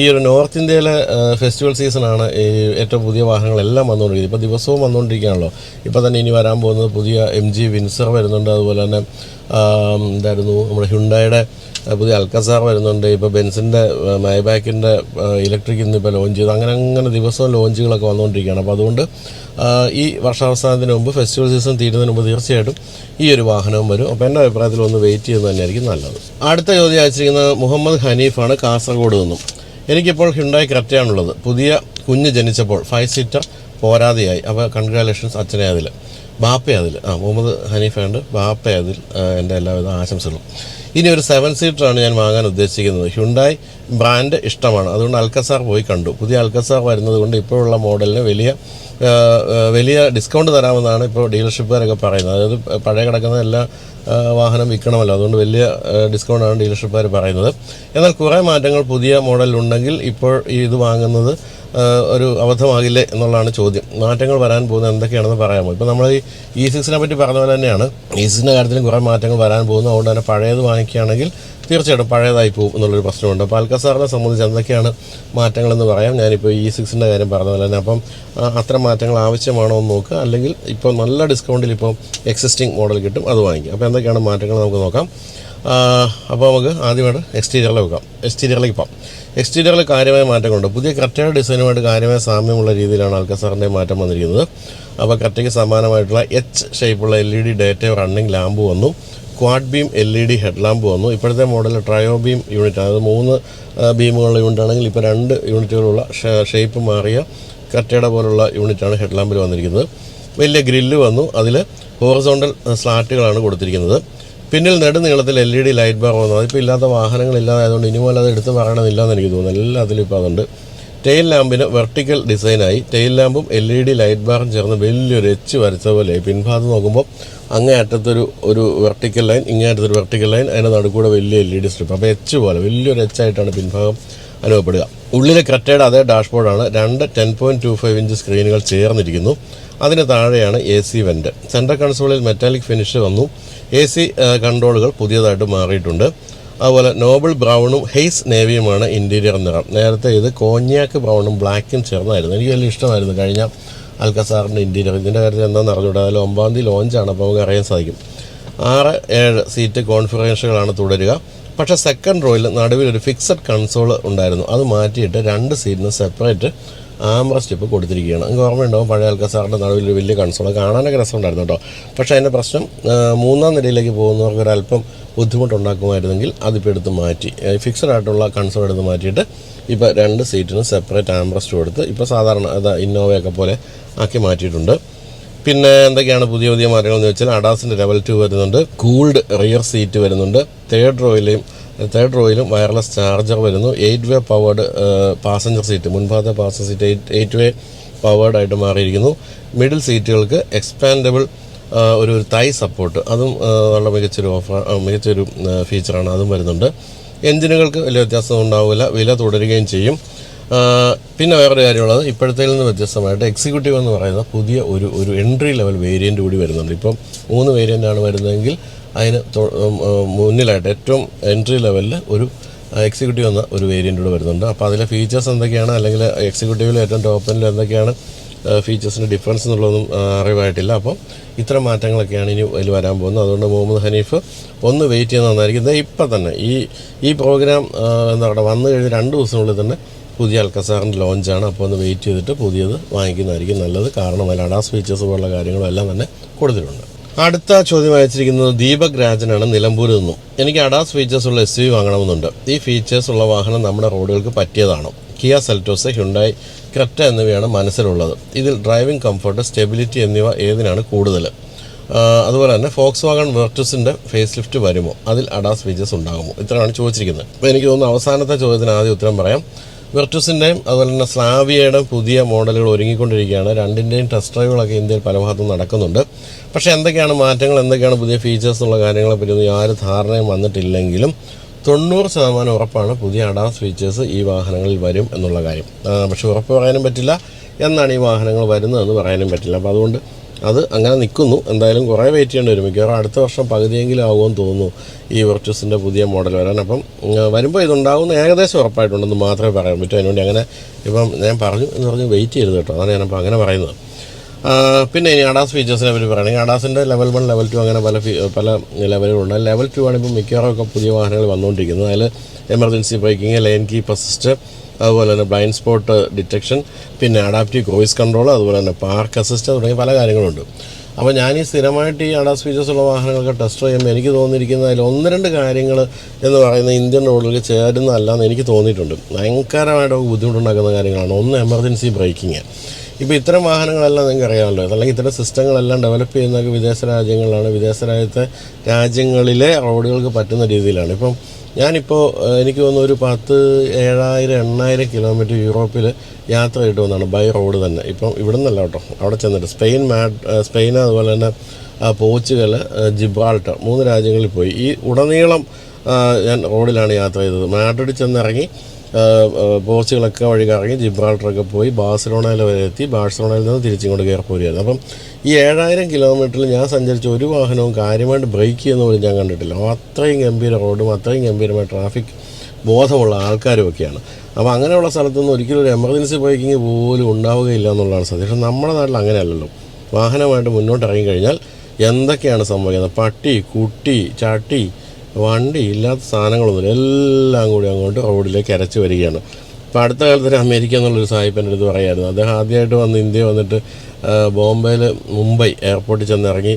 Speaker 1: ഈ ഒരു നോർത്ത് ഇന്ത്യയിലെ ഫെസ്റ്റിവൽ സീസണാണ് ഈ ഏറ്റവും പുതിയ വാഹനങ്ങളെല്ലാം വന്നുകൊണ്ടിരിക്കുന്നത്. ഇപ്പോൾ ദിവസവും വന്നുകൊണ്ടിരിക്കുകയാണല്ലോ. ഇപ്പോൾ തന്നെ ഇനി വരാൻ പോകുന്നത് പുതിയ എം ജി വിൻസർ വരുന്നുണ്ട്. അതുപോലെ തന്നെ എന്തായിരുന്നു നമ്മുടെ ഹ്യുണ്ടായുടെ പുതിയ അൽക്കസാർ വരുന്നുണ്ട്. ഇപ്പോൾ ബെൻസിന്റെ മൈബാക്കിന്റെ ഇലക്ട്രിക് ഇന്നിപ്പോൾ ലോഞ്ച് ചെയ്തു. അങ്ങനെ അങ്ങനെ ദിവസവും ലോഞ്ചുകളൊക്കെ വന്നുകൊണ്ടിരിക്കുകയാണ്. അപ്പോൾ അതുകൊണ്ട് ഈ വർഷാവസാനത്തിന് മുമ്പ് ഫെസ്റ്റിവൽ സീസൺ തീരുന്നതിന് മുമ്പ് തീർച്ചയായിട്ടും ഈ ഒരു വാഹനവും വരും. അപ്പോൾ എന്റെ അഭിപ്രായത്തിൽ ഒന്ന് വെയിറ്റ് ചെയ്യുന്നത് തന്നെയായിരിക്കും നല്ലത്. അടുത്ത ചോദ്യം അയച്ചിരിക്കുന്നത് മുഹമ്മദ് ഹനീഫാണ് കാസർഗോഡ് നിന്നും. എനിക്കിപ്പോൾ ഹ്യുണ്ടായി കറക്റ്റാണുള്ളത് പുതിയ കുഞ്ഞ് ജനിച്ചപ്പോൾ ഫൈവ് സീറ്റർ പോരാതെയായി. അപ്പോൾ കൺഗ്രാലേഷൻസ് അച്ഛനെ അതിൽ ബാപ്പ അതിൽ. ആ മുഹമ്മദ് ഹനീഫയുണ്ട് ബാപ്പ അതിൽ എന്റെ എല്ലാവിധ ആശംസകളും. ഇനി ഒരു സെവൻ സീറ്ററാണ് ഞാൻ വാങ്ങാൻ ഉദ്ദേശിക്കുന്നത്. ഹ്യുണ്ടായി ബ്രാൻഡ് ഇഷ്ടമാണ്. അതുകൊണ്ട് അൽക്കസാർ പോയി കണ്ടു. പുതിയ അൽക്കസാർ വരുന്നത് കൊണ്ട് ഇപ്പോഴുള്ള മോഡലിന് വലിയ വലിയ ഡിസ്കൗണ്ട് തരാമെന്നാണ് ഇപ്പോൾ ഡീലർഷിപ്പുകാരൊക്കെ പറയുന്നത്. അതായത് പഴയ കിടക്കുന്ന എല്ലാ വാഹനം വിൽക്കണമല്ലോ. അതുകൊണ്ട് വലിയ ഡിസ്കൗണ്ടാണ് ഡീലർഷിപ്പുകാർ പറയുന്നത്. എന്നാൽ കുറേ മാറ്റങ്ങൾ പുതിയ മോഡലിലുണ്ടെങ്കിൽ ഇപ്പോൾ ഇത് വാങ്ങുന്നത് ഒരു അബദ്ധമാകില്ലേ എന്നുള്ളതാണ് ചോദ്യം. മാറ്റങ്ങൾ വരാൻ പോകുന്നത് എന്തൊക്കെയാണെന്ന് പറയാമോ? ഇപ്പോൾ നമ്മൾ ഈ ഇ സിക്സിനെ പറ്റി പറഞ്ഞ പോലെ തന്നെയാണ്. ഇ സിക്സിന്റെ കാര്യത്തിലും കുറേ മാറ്റങ്ങൾ വരാൻ പോകുന്നു. അതുകൊണ്ട് തന്നെ പഴയത് വാങ്ങിക്കുകയാണെങ്കിൽ തീർച്ചയായിട്ടും പഴയതായി പോകും എന്നുള്ളൊരു പ്രശ്നമുണ്ട്. അപ്പോൾ അൽക്കസാറിനെ സംബന്ധിച്ച് എന്തൊക്കെയാണ് മാറ്റങ്ങളെന്ന് പറയാം. ഞാനിപ്പോൾ ഇ സിക്സിന്റെ കാര്യം പറഞ്ഞ പോലെ തന്നെ. അപ്പം അത്ര മാറ്റങ്ങൾ ആവശ്യമാണോ എന്ന് നോക്കുക. അല്ലെങ്കിൽ ഇപ്പോൾ നല്ല ഡിസ്കൗണ്ടിൽ ഇപ്പോൾ എക്സിസ്റ്റിംഗ് മോഡൽ കിട്ടും അത് വാങ്ങിക്കും അപ്പോൾ എന്തൊക്കെയാണ് മാറ്റങ്ങൾ നമുക്ക് നോക്കാം. അപ്പോൾ നമുക്ക് ആദ്യമായിട്ട് എക്സ്റ്റീരിയറിൽ വെക്കാം എക്സ്റ്റീരിയറിലേക്ക് പോകാം. എക്സ്റ്റീരിയറിൽ കാര്യമായ മാറ്റങ്ങളുണ്ട്. പുതിയ കറക്റ്റായ ഡിസൈനുമായിട്ട് കാര്യമായ സാമ്യമുള്ള രീതിയിലാണ് അൽക്കസാറിന്റെ മാറ്റം വന്നിരിക്കുന്നത്. അപ്പോൾ കറക്റ്റയ്ക്ക് സമാനമായിട്ടുള്ള H ഷേപ്പുള്ള L E D daytime running lamp വന്നു. Quad beam L E D head lamp വന്നു. ഇപ്പോഴത്തെ മോഡൽ ട്രയോ ബീം യൂണിറ്റ് അതായത് മൂന്ന് ബീമുകളുള്ള യൂണിറ്റ് ആണെങ്കിൽ ഇപ്പോൾ രണ്ട് യൂണിറ്റുകളുള്ള ഷേപ്പ് മാറിയ കറ്റയുടെ പോലുള്ള യൂണിറ്റാണ് ഹെഡ് ലാമ്പിൽ വന്നിരിക്കുന്നത്. വലിയ ഗ്രില്ല് വന്നു. അതിൽ ഹോറിസോണ്ടൽ സ്ലാറ്റുകളാണ് കൊടുത്തിരിക്കുന്നത്. പിന്നിൽ നെടുനീളത്തിൽ L E D light bar വന്നു. അതിപ്പോൾ ഇല്ലാത്ത വാഹനങ്ങളില്ലാതായതുകൊണ്ട് ഇനി പോലെ അത് എടുത്ത് പറയണമെന്നില്ല എന്ന് എനിക്ക് തോന്നുന്നു. എല്ലാത്തിലും ഇപ്പോൾ അതുണ്ട്. ടെയിൽ ലാമ്പിന് വെർട്ടിക്കൽ ഡിസൈനായി ടെയിൽ ലാമ്പും എൽ ഇ ഡി ലൈറ്റ് ബാറും ചേർന്ന് വലിയൊരു എച്ച് വരച്ച പോലെ പിൻഭാഗത്ത് നോക്കുമ്പോൾ അങ്ങേ അറ്റത്തൊരു ഒരു വെർട്ടിക്കൽ ലൈൻ ഇങ്ങേ അറ്റത്തൊരു വെർട്ടിക്കൽ ലൈൻ അതിന്റെ നടുക്കൂടെ വലിയ എൽ ഇ ഡി സ്ട്രിപ്പ് അപ്പോൾ എച്ച് പോലെ വലിയൊരു എച്ച് ആയിട്ടാണ് പിൻഭാഗം അനുഭവപ്പെടുക. ഉള്ളിലെ ക്രെറ്റയുടെ അതേ ഡാഷ്ബോർഡാണ് രണ്ട് ten point two five inch സ്ക്രീനുകൾ ചേർന്നിരിക്കുന്നു. അതിന് താഴെയാണ് എ സി വെന്റ് സെൻട്രൽ കൺസോളിൽ മെറ്റാലിക് ഫിനിഷ് വന്നു. എ സി കൺട്രോളുകൾ പുതിയതായിട്ട് മാറിയിട്ടുണ്ട്. അതുപോലെ നോബിൾ ബ്രൗണും ഹെയ്സ് നേവിയുമാണ് ഇന്റീരിയർ നിറം. നേരത്തെ ഇത് കോഞ്ഞാക്ക് ബ്രൗണും ബ്ലാക്കും ചേർന്നായിരുന്നു. എനിക്ക് വലിയ ഇഷ്ടമായിരുന്നു കഴിഞ്ഞ അൽക്കസാറിന്റെ ഇന്റീരിയർ. ഇതിന്റെ കാര്യത്തിൽ എന്താണെന്ന് അറിഞ്ഞൂടാ അതിൽ ഒമ്പാം തീയതി ലോഞ്ചാണ് അപ്പോൾ നമുക്ക് അറിയാൻ സാധിക്കും. ആറ് ഏഴ് സീറ്റ് കോൺഫിഗറേഷനുകളാണ് തുടരുക. പക്ഷേ സെക്കൻഡ് റോയിൽ നടുവിൽ ഒരു ഫിക്സഡ് കൺസോൾ ഉണ്ടായിരുന്നു. അത് മാറ്റിയിട്ട് രണ്ട് സീറ്റിന് സെപ്പറേറ്റ് ആംറസ്റ്റ് ഇപ്പോൾ കൊടുത്തിരിക്കുകയാണ്. നിങ്ങൾക്ക് ഓർമ്മയുണ്ടാവും പഴയ ആൾക്കാസാറിന്റെ നടുവിൽ ഒരു വലിയ കൺസോൾ കാണാനൊക്കെ രസമുണ്ടായിരുന്നു കേട്ടോ. പക്ഷേ അതിന്റെ പ്രശ്നം മൂന്നാം നിലയിലേക്ക് പോകുന്നവർക്ക് ഒരല്പം ബുദ്ധിമുട്ടുണ്ടാക്കുമായിരുന്നെങ്കിൽ അതിപ്പോൾ എടുത്ത് മാറ്റി. ഫിക്സഡ് ആയിട്ടുള്ള കൺസോൾ എടുത്ത് മാറ്റിയിട്ട് ഇപ്പോൾ രണ്ട് സീറ്റിന് സെപ്പറേറ്റ് ആംറസ്റ്റ് കൊടുത്ത് ഇപ്പോൾ സാധാരണ അതാ ഇന്നോവയൊക്കെ പോലെ ആക്കി മാറ്റിയിട്ടുണ്ട്. പിന്നെ എന്തൊക്കെയാണ് പുതിയ പുതിയ മാറ്റങ്ങൾ എന്ന് വെച്ചാൽ അഡാസിന്റെ ലെവൽ ടു വരുന്നുണ്ട്. കൂൾഡ് റിയർ സീറ്റ് വരുന്നുണ്ട്. തേർഡ് റോയിലെയും തേർഡ് റോയിലും വയർലെസ് ചാർജർ വരുന്നു. Eight way powered passenger seat മുൻഭാഗത്തെ passenger seat eight eight way powered ആയിട്ട് മാറിയിരിക്കുന്നു. മിഡിൽ സീറ്റുകൾക്ക് എക്സ്പാൻഡബിൾ ഒരു തൈ സപ്പോർട്ട് അതും വളരെ മികച്ചൊരു ഓഫർ മികച്ചൊരു ഫീച്ചറാണ് അതും വരുന്നുണ്ട്. എഞ്ചിനുകൾക്ക് വലിയ വ്യത്യാസം ഉണ്ടാവില്ല. വില തുടരുകയും ചെയ്യും. പിന്നെ വേറൊരു കാര്യമുള്ളത് ഇപ്പോഴത്തേൽ നിന്ന് വ്യത്യസ്തമായിട്ട് എക്സിക്യൂട്ടീവ് എന്ന് പറയുന്ന പുതിയ ഒരു ഒരു എൻട്രി ലെവൽ വേരിയന്റ് കൂടി വരുന്നുണ്ട്. ഇപ്പം മൂന്ന് വേരിയന്റാണ് വരുന്നതെങ്കിൽ അതിന് മുന്നിലായിട്ട് ഏറ്റവും എൻട്രി ലെവലിൽ ഒരു എക്സിക്യൂട്ടീവ് എന്ന ഒരു വേരിയന്റ് കൂടെ വരുന്നുണ്ട്. അപ്പോൾ അതിലെ ഫീച്ചേഴ്സ് എന്തൊക്കെയാണ്? അല്ലെങ്കിൽ എക്സിക്യൂട്ടീവിൽ ഏറ്റവും ടോപ്പനിൽ എന്തൊക്കെയാണ്? ഫീച്ചേഴ്സിന്റെ ഡിഫറൻസ് എന്നുള്ളതൊന്നും അറിവായിട്ടില്ല. അപ്പം ഇത്തരം മാറ്റങ്ങളൊക്കെയാണ് ഇനി അതിൽ വരാൻ പോകുന്നത്. അതുകൊണ്ട് മുഹമ്മദ് ഹനീഫ് ഒന്ന് വെയിറ്റ് ചെയ്യുന്ന നന്നായിരിക്കും. ഇപ്പം തന്നെ ഈ ഈ പ്രോഗ്രാം എന്താ പറയുക വന്നു കഴിഞ്ഞ് രണ്ട് ദിവസത്തിനുള്ളിൽ തന്നെ പുതിയ അൽക്കസാറിന്റെ ലോഞ്ചാണ്. അപ്പോൾ ഒന്ന് വെയിറ്റ് ചെയ്തിട്ട് പുതിയത് വാങ്ങിക്കുന്നതായിരിക്കും നല്ലത്. കാരണം അതിൽ അഡാസ് ഫീച്ചേഴ്സ് പോലുള്ള കാര്യങ്ങളും എല്ലാം തന്നെ കൊടുത്തിട്ടുണ്ട്. അടുത്ത ചോദ്യം അയച്ചിരിക്കുന്നത് ദീപക് രാജനാണ് നിലമ്പൂരിൽ നിന്നും. എനിക്ക് അഡാസ് ഫീച്ചേഴ്സ് ഉള്ള എസ് യു വാങ്ങണമെന്നുണ്ട്. ഈ ഫീച്ചേഴ്സ് ഉള്ള വാഹനം നമ്മുടെ റോഡുകൾക്ക് പറ്റിയതാണോ. കിയ സെൽറ്റോസ് ഹ്യുണ്ടായി ക്രെറ്റ എന്നിവയാണ് മനസ്സിലുള്ളത്. ഇതിൽ ഡ്രൈവിംഗ് കംഫർട്ട് സ്റ്റെബിലിറ്റി എന്നിവ ഏതിനാണ് കൂടുതൽ? അതുപോലെ തന്നെ ഫോക്സ് വാഗൺ വെർട്ടസിന്റെ ഫേസ് ലിഫ്റ്റ് വരുമോ? അതിൽ അഡാസ് ഫീച്ചേഴ്സ് ഉണ്ടാകുമോ? ഇത്രയാണ് ചോദിച്ചിരിക്കുന്നത്. അപ്പോൾ എനിക്ക് തോന്നുന്നു അവസാനത്തെ ചോദ്യത്തിന് ആദ്യം ഉത്തരം പറയാം. വെർട്ടുസിന്റെയും അതുപോലെ തന്നെ സ്ലാവിയയുടെയും പുതിയ മോഡലുകൾ ഒരുങ്ങിക്കൊണ്ടിരിക്കുകയാണ്. രണ്ടിന്റെയും ടെസ്റ്റ് ഡ്രൈവുകളൊക്കെ ഇന്ത്യയിൽ പല ഭാഗത്തും നടക്കുന്നുണ്ട്. പക്ഷേ എന്തൊക്കെയാണ് മാറ്റങ്ങൾ എന്തൊക്കെയാണ് പുതിയ ഫീച്ചേഴ്സ് എന്നുള്ള കാര്യങ്ങളെ പറ്റിയൊന്നും യാതൊരു ധാരണയും വന്നിട്ടില്ലെങ്കിലും തൊണ്ണൂറ് ശതമാനം ഉറപ്പാണ് പുതിയ അഡാസ് ഫീച്ചേഴ്സ് ഈ വാഹനങ്ങളിൽ വരും എന്നുള്ള കാര്യം. പക്ഷേ ഉറപ്പ് പറയാനും പറ്റില്ല. എന്നാണ് ഈ വാഹനങ്ങൾ വരുന്നതെന്ന് പറയാനും പറ്റില്ല. അപ്പോൾ അതുകൊണ്ട് അത് അങ്ങനെ നിൽക്കുന്നു. എന്തായാലും കുറേ വെയിറ്റ് ചെയ്യേണ്ടി വരും. മിക്കവാറും അടുത്ത വർഷം പകുതിയെങ്കിലും ആകുമെന്ന് തോന്നുന്നു ഈ വെർച്ചസിന്റെ പുതിയ മോഡൽ വരാൻ. അപ്പം വരുമ്പോൾ ഇതുണ്ടാകുന്ന ഏകദേശം ഉറപ്പായിട്ടുണ്ടെന്ന് മാത്രമേ പറയാൻ പറ്റൂ. അതിനുവേണ്ടി അങ്ങനെ ഇപ്പം ഞാൻ പറഞ്ഞു എന്ന് പറഞ്ഞ് വെയിറ്റ് ചെയ്യരുത് കേട്ടോ. അതാണ് ഞാനപ്പോൾ അങ്ങനെ പറയുന്നത്. പിന്നെ ഇനി അഡാസ് ഫീച്ചേഴ്സിനെ പറ്റി പറയുകയാണെങ്കിൽ അഡാസിന്റെ ലെവൽ വൺ ലെവൽ ടു അങ്ങനെ പല പല ലെവലുകളുണ്ട്. ലെവൽ ടു ആണ് ഇപ്പോൾ മിക്കവാറും ഒക്കെ പുതിയ വാഹനങ്ങൾ വന്നുകൊണ്ടിരിക്കുന്നത്. അതിൽ emergency braking lane keep assist അതുപോലെ തന്നെ ബ്ലൈൻഡ് സ്പോട്ട് ഡിറ്റക്ഷൻ പിന്നെ അഡാപ്റ്റീവ് വോയിസ് കൺട്രോൾ അതുപോലെ തന്നെ പാർക്ക് അസിസ്റ്റ് തുടങ്ങിയ പല കാര്യങ്ങളുണ്ട്. അപ്പോൾ ഞാൻ ഈ സ്ഥിരമായിട്ട് ഈ അഡാസ് ഫീച്ചേഴ്സ് ഉള്ള വാഹനങ്ങളൊക്കെ ടെസ്റ്റ് ചെയ്യുമ്പോൾ എനിക്ക് തോന്നിയിരിക്കുന്ന അതിൽ ഒന്ന് രണ്ട് കാര്യങ്ങൾ എന്ന് പറയുന്ന ഇന്ത്യൻ റോഡിലേക്ക് ചേരുന്നതല്ല എന്ന് എനിക്ക് തോന്നിയിട്ടുണ്ട്. ഭയങ്കരമായിട്ട് ബുദ്ധിമുട്ടുണ്ടാക്കുന്ന കാര്യങ്ങളാണ്. ഒന്ന് എമർജൻസി ബ്രേക്കിങ് ഇപ്പോൾ ഇത്തരം വാഹനങ്ങളെല്ലാം നിങ്ങൾക്ക് അറിയാമല്ലോ. അല്ലെങ്കിൽ ഇത്തരം സിസ്റ്റങ്ങളെല്ലാം ഡെവലപ്പ് ചെയ്യുന്നത് വിദേശ രാജ്യങ്ങളിലാണ്. വിദേശ രാജ്യത്തെ രാജ്യങ്ങളിലെ റോഡുകൾക്ക് പറ്റുന്ന രീതിയിലാണ്. ഇപ്പം ഞാനിപ്പോൾ എനിക്ക് തോന്നുന്നു ഒരു പത്ത് ഏഴായിരം എണ്ണായിരം കിലോമീറ്റർ യൂറോപ്പിൽ യാത്ര ചെയ്തിട്ട് വന്നതാണ് ബൈ റോഡ് തന്നെ. ഇപ്പം ഇവിടെ നിന്നല്ല കേട്ടോ അവിടെ ചെന്നിട്ട്. സ്പെയിൻ മാഡ് സ്പെയിൻ അതുപോലെ തന്നെ പോർച്ചുഗൽ ജിബ്രാൾട്ടർ മൂന്ന് രാജ്യങ്ങളിൽ പോയി. ഈ ഉടനീളം ഞാൻ റോഡിലാണ് യാത്ര ചെയ്തത്. മാഡ്രിഡിൽ ചെന്നിറങ്ങി പോർച്ചുഗലൊക്കെ വഴി കറങ്ങി ജിബ്രാൾട്ടറൊക്കെ പോയി ബാഴ്സലോണയിൽ വരെ എത്തി. ബാഴ്സലോണയിൽ നിന്ന് തിരിച്ചിങ്ങോട്ട് കയറി പോരുമായിരുന്നു അപ്പം ഈ ഏഴായിരം കിലോമീറ്ററിൽ ഞാൻ സഞ്ചരിച്ച ഒരു വാഹനവും കാര്യമായിട്ട് ബ്രേക്ക് ചെയ്യുന്ന പോലും ഞാൻ കണ്ടിട്ടില്ല. അത്രയും ഗംഭീര റോഡും അത്രയും ഗംഭീരമായ ട്രാഫിക് ബോധമുള്ള ആൾക്കാരും ഒക്കെയാണ് അപ്പോൾ അങ്ങനെയുള്ള സ്ഥലത്തൊന്നും ഒരിക്കലും ഒരു എമർജൻസി ബ്രേക്കിംഗ് പോലും ഉണ്ടാവുകയില്ല എന്നുള്ളതാണ് സത്യം. പക്ഷേ നമ്മുടെ നാട്ടിൽ അങ്ങനെയല്ലല്ലോ. വാഹനമായിട്ട് മുന്നോട്ട് ഇറങ്ങി കഴിഞ്ഞാൽ എന്തൊക്കെയാണ് സംഭവിക്കുന്നത്? പട്ടി കുട്ടി ചട്ടി വണ്ടി ഇല്ലാത്ത സാധനങ്ങളൊന്നുമില്ല. എല്ലാം കൂടി അങ്ങോട്ട് റോഡിലേക്ക് അരച്ചു വരികയാണ്. ഇപ്പം അടുത്ത കാലത്ത് ഒരു അമേരിക്ക എന്നുള്ളൊരു സാഹിബ് എന്റെ അടുത്ത് പറയായിരുന്നു. അദ്ദേഹം ആദ്യമായിട്ട് വന്ന് ഇന്ത്യ വന്നിട്ട് ബോംബെയിൽ മുംബൈ എയർപോർട്ടിൽ ചെന്നിറങ്ങി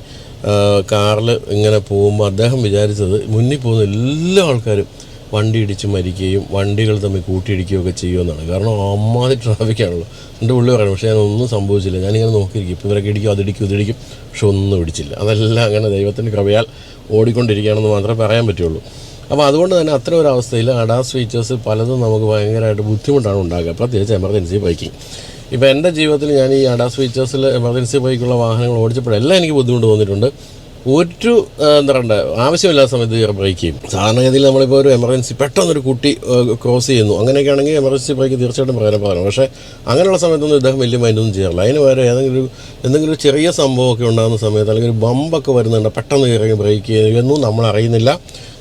Speaker 1: കാറിൽ ഇങ്ങനെ പോകുമ്പോൾ അദ്ദേഹം വിചാരിച്ചത് മുന്നിൽ പോകുന്ന എല്ലാ ആൾക്കാരും വണ്ടി ഇടിച്ച് മരിക്കുകയും വണ്ടികൾ തമ്മിൽ കൂട്ടിയിടിക്കുകയൊക്കെ ചെയ്യുമെന്നാണ്. കാരണം അമ്മാതി ട്രാഫിക്കാണല്ലോ എന്റെ ഉള്ളിൽ പറയണം പക്ഷേ ഞാനൊന്നും സംഭവിച്ചില്ല. ഞാനിങ്ങനെ നോക്കിയിരിക്കും. ഇപ്പം ഇവരൊക്കെ ഇടിക്കും അതിടിക്കും ഇതിടിക്കും. പക്ഷെ ഒന്നും ഇടിച്ചില്ല അതെല്ലാം അങ്ങനെ ദൈവത്തിന്റെ കൃപയാൽ ഓടിക്കൊണ്ടിരിക്കുകയാണെന്ന് മാത്രമേ പറയാൻ പറ്റുള്ളൂ. അപ്പോൾ അതുകൊണ്ട് തന്നെ അത്തരം ഒരു അവസ്ഥയിൽ അഡാസ് ഫീച്ചേഴ്സ് പലതും നമുക്ക് ഭയങ്കരമായിട്ട് ബുദ്ധിമുട്ടാണ് ഉണ്ടാക്കുക പ്രത്യേകിച്ച് എമർജൻസി ബൈക്കിംഗ് ഇപ്പോൾ എന്റെ ജീവിതത്തിൽ ഞാൻ ഈ അഡാസ് ഫീച്ചേഴ്സിൽ എമർജൻസി ബൈക്കുള്ള വാഹനങ്ങൾ ഓടിച്ചപ്പോഴെല്ലാം എനിക്ക് ബുദ്ധിമുട്ട് തോന്നിയിട്ടുണ്ട്. ഒരു എന്താ പറയണ്ട ആവശ്യമില്ലാത്ത സമയത്ത് കയറി ബ്രേക്ക് ചെയ്യും. സാധാരണഗതിയിൽ നമ്മളിപ്പോൾ ഒരു എമർജൻസി പെട്ടെന്നൊരു കുട്ടി ക്രോസ് ചെയ്യുന്നു. അങ്ങനെയൊക്കെ ആണെങ്കിൽ എമർജൻസി ബ്രേക്ക് തീർച്ചയായിട്ടും പ്രയോജനപ്പെടണം പക്ഷേ അങ്ങനെയുള്ള സമയത്തൊന്നും ഇദ്ദേഹം വലിയ മൈൻഡൊന്നും ചെയ്യാറില്ല. അതിന് വേറെ ഏതെങ്കിലും ഒരു എന്തെങ്കിലും ഒരു ചെറിയ സംഭവമൊക്കെ ഉണ്ടാകുന്ന സമയത്ത് അല്ലെങ്കിൽ ഒരു ബമ്പൊക്കെ വരുന്നുണ്ട് പെട്ടെന്ന് കയറി ബ്രേക്ക് ചെയ്യുന്നു. നമ്മൾ അറിയുന്നില്ല.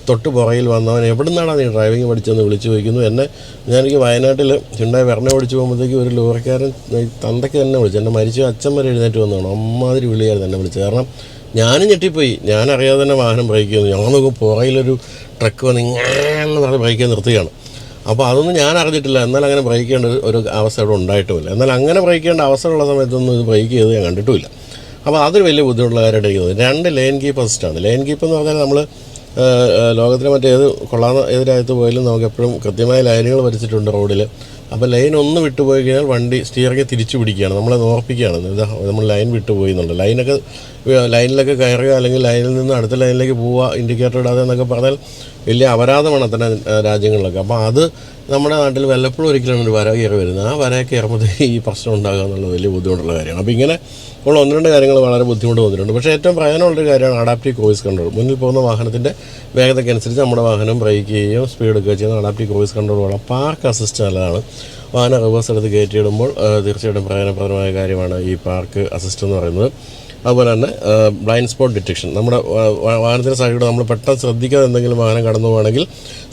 Speaker 1: തൊട്ട് പുറകിൽ വന്നവൻ എവിടെ നിന്നാണ് നീ ഡ്രൈവിംഗ് പഠിച്ചെന്ന് വിളിച്ചു ചോദിക്കുന്നു. എന്നെ ഞാനെനിക്ക് വയനാട്ടിൽ ചുണ്ടായി വെറണ ഓടിച്ചു പോകുമ്പോഴത്തേക്ക് ഒരു ലോറിക്കാരൻ തന്തയ്ക്ക് തന്നെ വിളിച്ചു. എന്റെ മരിച്ച അച്ഛൻ വരെ എഴുന്നേറ്റ് വന്നതാണ്. അമ്മാതിരി വിളിയായിരുന്നു എന്നെ വിളിച്ചത്. കാരണം ഞാനും ഞെട്ടിപ്പോയി. ഞാൻ അറിയാതെ തന്നെ വാഹനം ബ്രേക്ക് ചെയ്യുന്നു. ഞങ്ങൾ നോക്കും പുറകിലൊരു ട്രക്ക് വന്ന് ഇങ്ങനെ പറഞ്ഞ് ബ്രേക്ക് നിർത്തുകയാണ്. അപ്പോൾ അതൊന്നും ഞാൻ അറിഞ്ഞിട്ടില്ല. എന്നാൽ അങ്ങനെ ബ്രേക്ക് ചെയ്യേണ്ട ഒരു- അവസ്ഥ ഇവിടെ ഉണ്ടായിട്ടുമില്ല. എന്നാൽ അങ്ങനെ ബ്രേക്ക് ചെയ്യേണ്ട അവസരമുള്ള സമയത്തൊന്നും ഇത് ബ്രേക്ക് ചെയ്ത് ഞാൻ കണ്ടിട്ടുമില്ല. അപ്പോൾ അതൊരു വലിയ ബുദ്ധിമുട്ടുള്ള കാര്യമായിട്ട് തോന്നി രണ്ട് കീപ്പ് അസിസ്റ്റാണ് ലൈൻ കീപ്പ് എന്ന് പറഞ്ഞാൽ നമ്മൾ ലോകത്തിലെ മറ്റേത് കൊള്ളാവുന്ന ഏത് രാജ്യത്ത് പോയാലും നമുക്ക് എപ്പോഴും കൃത്യമായ ലൈനുകൾ വരച്ചിട്ടുണ്ട് റോഡിൽ അപ്പോൾ ലൈൻ ഒന്ന് വിട്ടുപോയി കഴിഞ്ഞാൽ വണ്ടി സ്റ്റിയറിങ് തിരിച്ചു പിടിക്കുകയാണ്. നമ്മളെ ഓർപ്പിക്കുകയാണ്. നമ്മൾ ലൈൻ വിട്ടുപോയി എന്നുള്ളത്. ലൈനൊക്കെ ലൈനിലൊക്കെ കയറുക അല്ലെങ്കിൽ ലൈനിൽ നിന്ന് അടുത്ത ലൈനിലേക്ക് പോവുക ഇൻഡിക്കേറ്റർ ഇടാതെ എന്നൊക്കെ പറഞ്ഞാൽ വലിയ അപരാധമാണ് അത്തരം രാജ്യങ്ങളിലൊക്കെ. അപ്പോൾ അത് നമ്മുടെ നാട്ടിൽ വല്ലപ്പോഴും ഒരിക്കലാണ് ഒരു വര കയറി വരുന്നത്. ആ വര കയറുമ്പോഴത്തേക്ക് ഈ പ്രശ്നം ഉണ്ടാകുക എന്നുള്ളത് വലിയ ബുദ്ധിമുട്ടുള്ള കാര്യമാണ്. അപ്പോൾ ഇങ്ങനെ ഉള്ള ഒന്ന് രണ്ട് കാര്യങ്ങൾ വളരെ ബുദ്ധിമുട്ട് വന്നിട്ടുണ്ട്. പക്ഷേ ഏറ്റവും പ്രധാനമുള്ളൊരു കാര്യമാണ് അഡാപ്റ്റീവ് ക്രൂയിസ് കൺട്രോൾ മുന്നിൽ പോകുന്ന വാഹനത്തിന്റെ വേഗതയ്ക്കനുസരിച്ച് നമ്മുടെ വാഹനം ബ്രേക്ക് ചെയ്യുകയും സ്പീഡ് എടുക്കുകയും ചെയ്യുന്ന അഡാപ്റ്റീവ് ക്രൂയിസ് കൺട്രോൾ വേണം പാർക്ക് അസിസ്റ്റ് നല്ലതാണ്. വാഹനം റിവേഴ്സ് എടുത്ത് കയറ്റിയിടുമ്പോൾ തീർച്ചയായിട്ടും പ്രയോജനപ്രദമായ കാര്യമാണ് ഈ പാർക്ക് അസിസ്റ്റ് എന്ന് പറയുന്നത്. അതുപോലെ തന്നെ ബ്ലൈൻഡ് സ്പോട്ട് ഡിറ്റക്ഷൻ നമ്മുടെ വാഹനത്തിന്റെ സൈഡിലൂടെ നമ്മൾ പെട്ടെന്ന് ശ്രദ്ധിക്കാതെ എന്തെങ്കിലും വാഹനം കടന്നു പോകണമെങ്കിൽ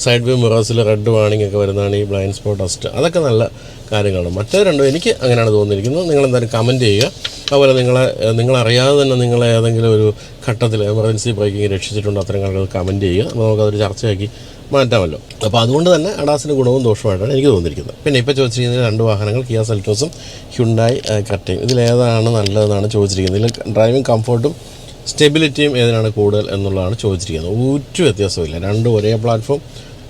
Speaker 1: സൈഡ് വ്യൂ മിറേഴ്സിൽ റെഡ് വാണിംഗ് ഒക്കെ വരുന്നതാണ് ഈ ബ്ലൈൻഡ് സ്പോട്ട് അസിസ്റ്റ് അതൊക്കെ നല്ല കാര്യങ്ങളാണ്. മറ്റേ രണ്ടും എനിക്ക് അങ്ങനെയാണ് തോന്നിയിരിക്കുന്നത്. നിങ്ങൾ എന്തായാലും കമന്റ് ചെയ്യുക. അതുപോലെ നിങ്ങളെ നിങ്ങളറിയാതെ തന്നെ നിങ്ങളെ ഏതെങ്കിലും ഒരു ഘട്ടത്തിൽ എമർജൻസി ബ്രേക്കിംഗ് രക്ഷിച്ചിട്ടുണ്ട് അത്തരം കാര്യങ്ങൾ കമന്റ് ചെയ്യുക. നമുക്കതൊരു ചർച്ചയാക്കി മാറ്റാമല്ലോ. അപ്പോൾ അതുകൊണ്ട് തന്നെ അഡാസിന് ഗുണവും ദോഷമായിട്ടാണ് എനിക്ക് തോന്നിയിരിക്കുന്നത്. പിന്നെ ഇപ്പോൾ ചോദിച്ചിരിക്കുന്നത് രണ്ട് വാഹനങ്ങൾ കിയ സെൽറ്റോസും ഹ്യുണ്ടായി കറ്റയും ഇതിലേതാണ് നല്ലതെന്നാണ് ചോദിച്ചിരിക്കുന്നത്. ഇതിൽ ഡ്രൈവിംഗ് കംഫർട്ടും സ്റ്റെബിലിറ്റിയും ഏതിനാണ് കൂടുതൽ എന്നുള്ളതാണ് ചോദിച്ചിരിക്കുന്നത്. ഒരു വ്യത്യാസമില്ല. രണ്ടും ഒരേ പ്ലാറ്റ്ഫോം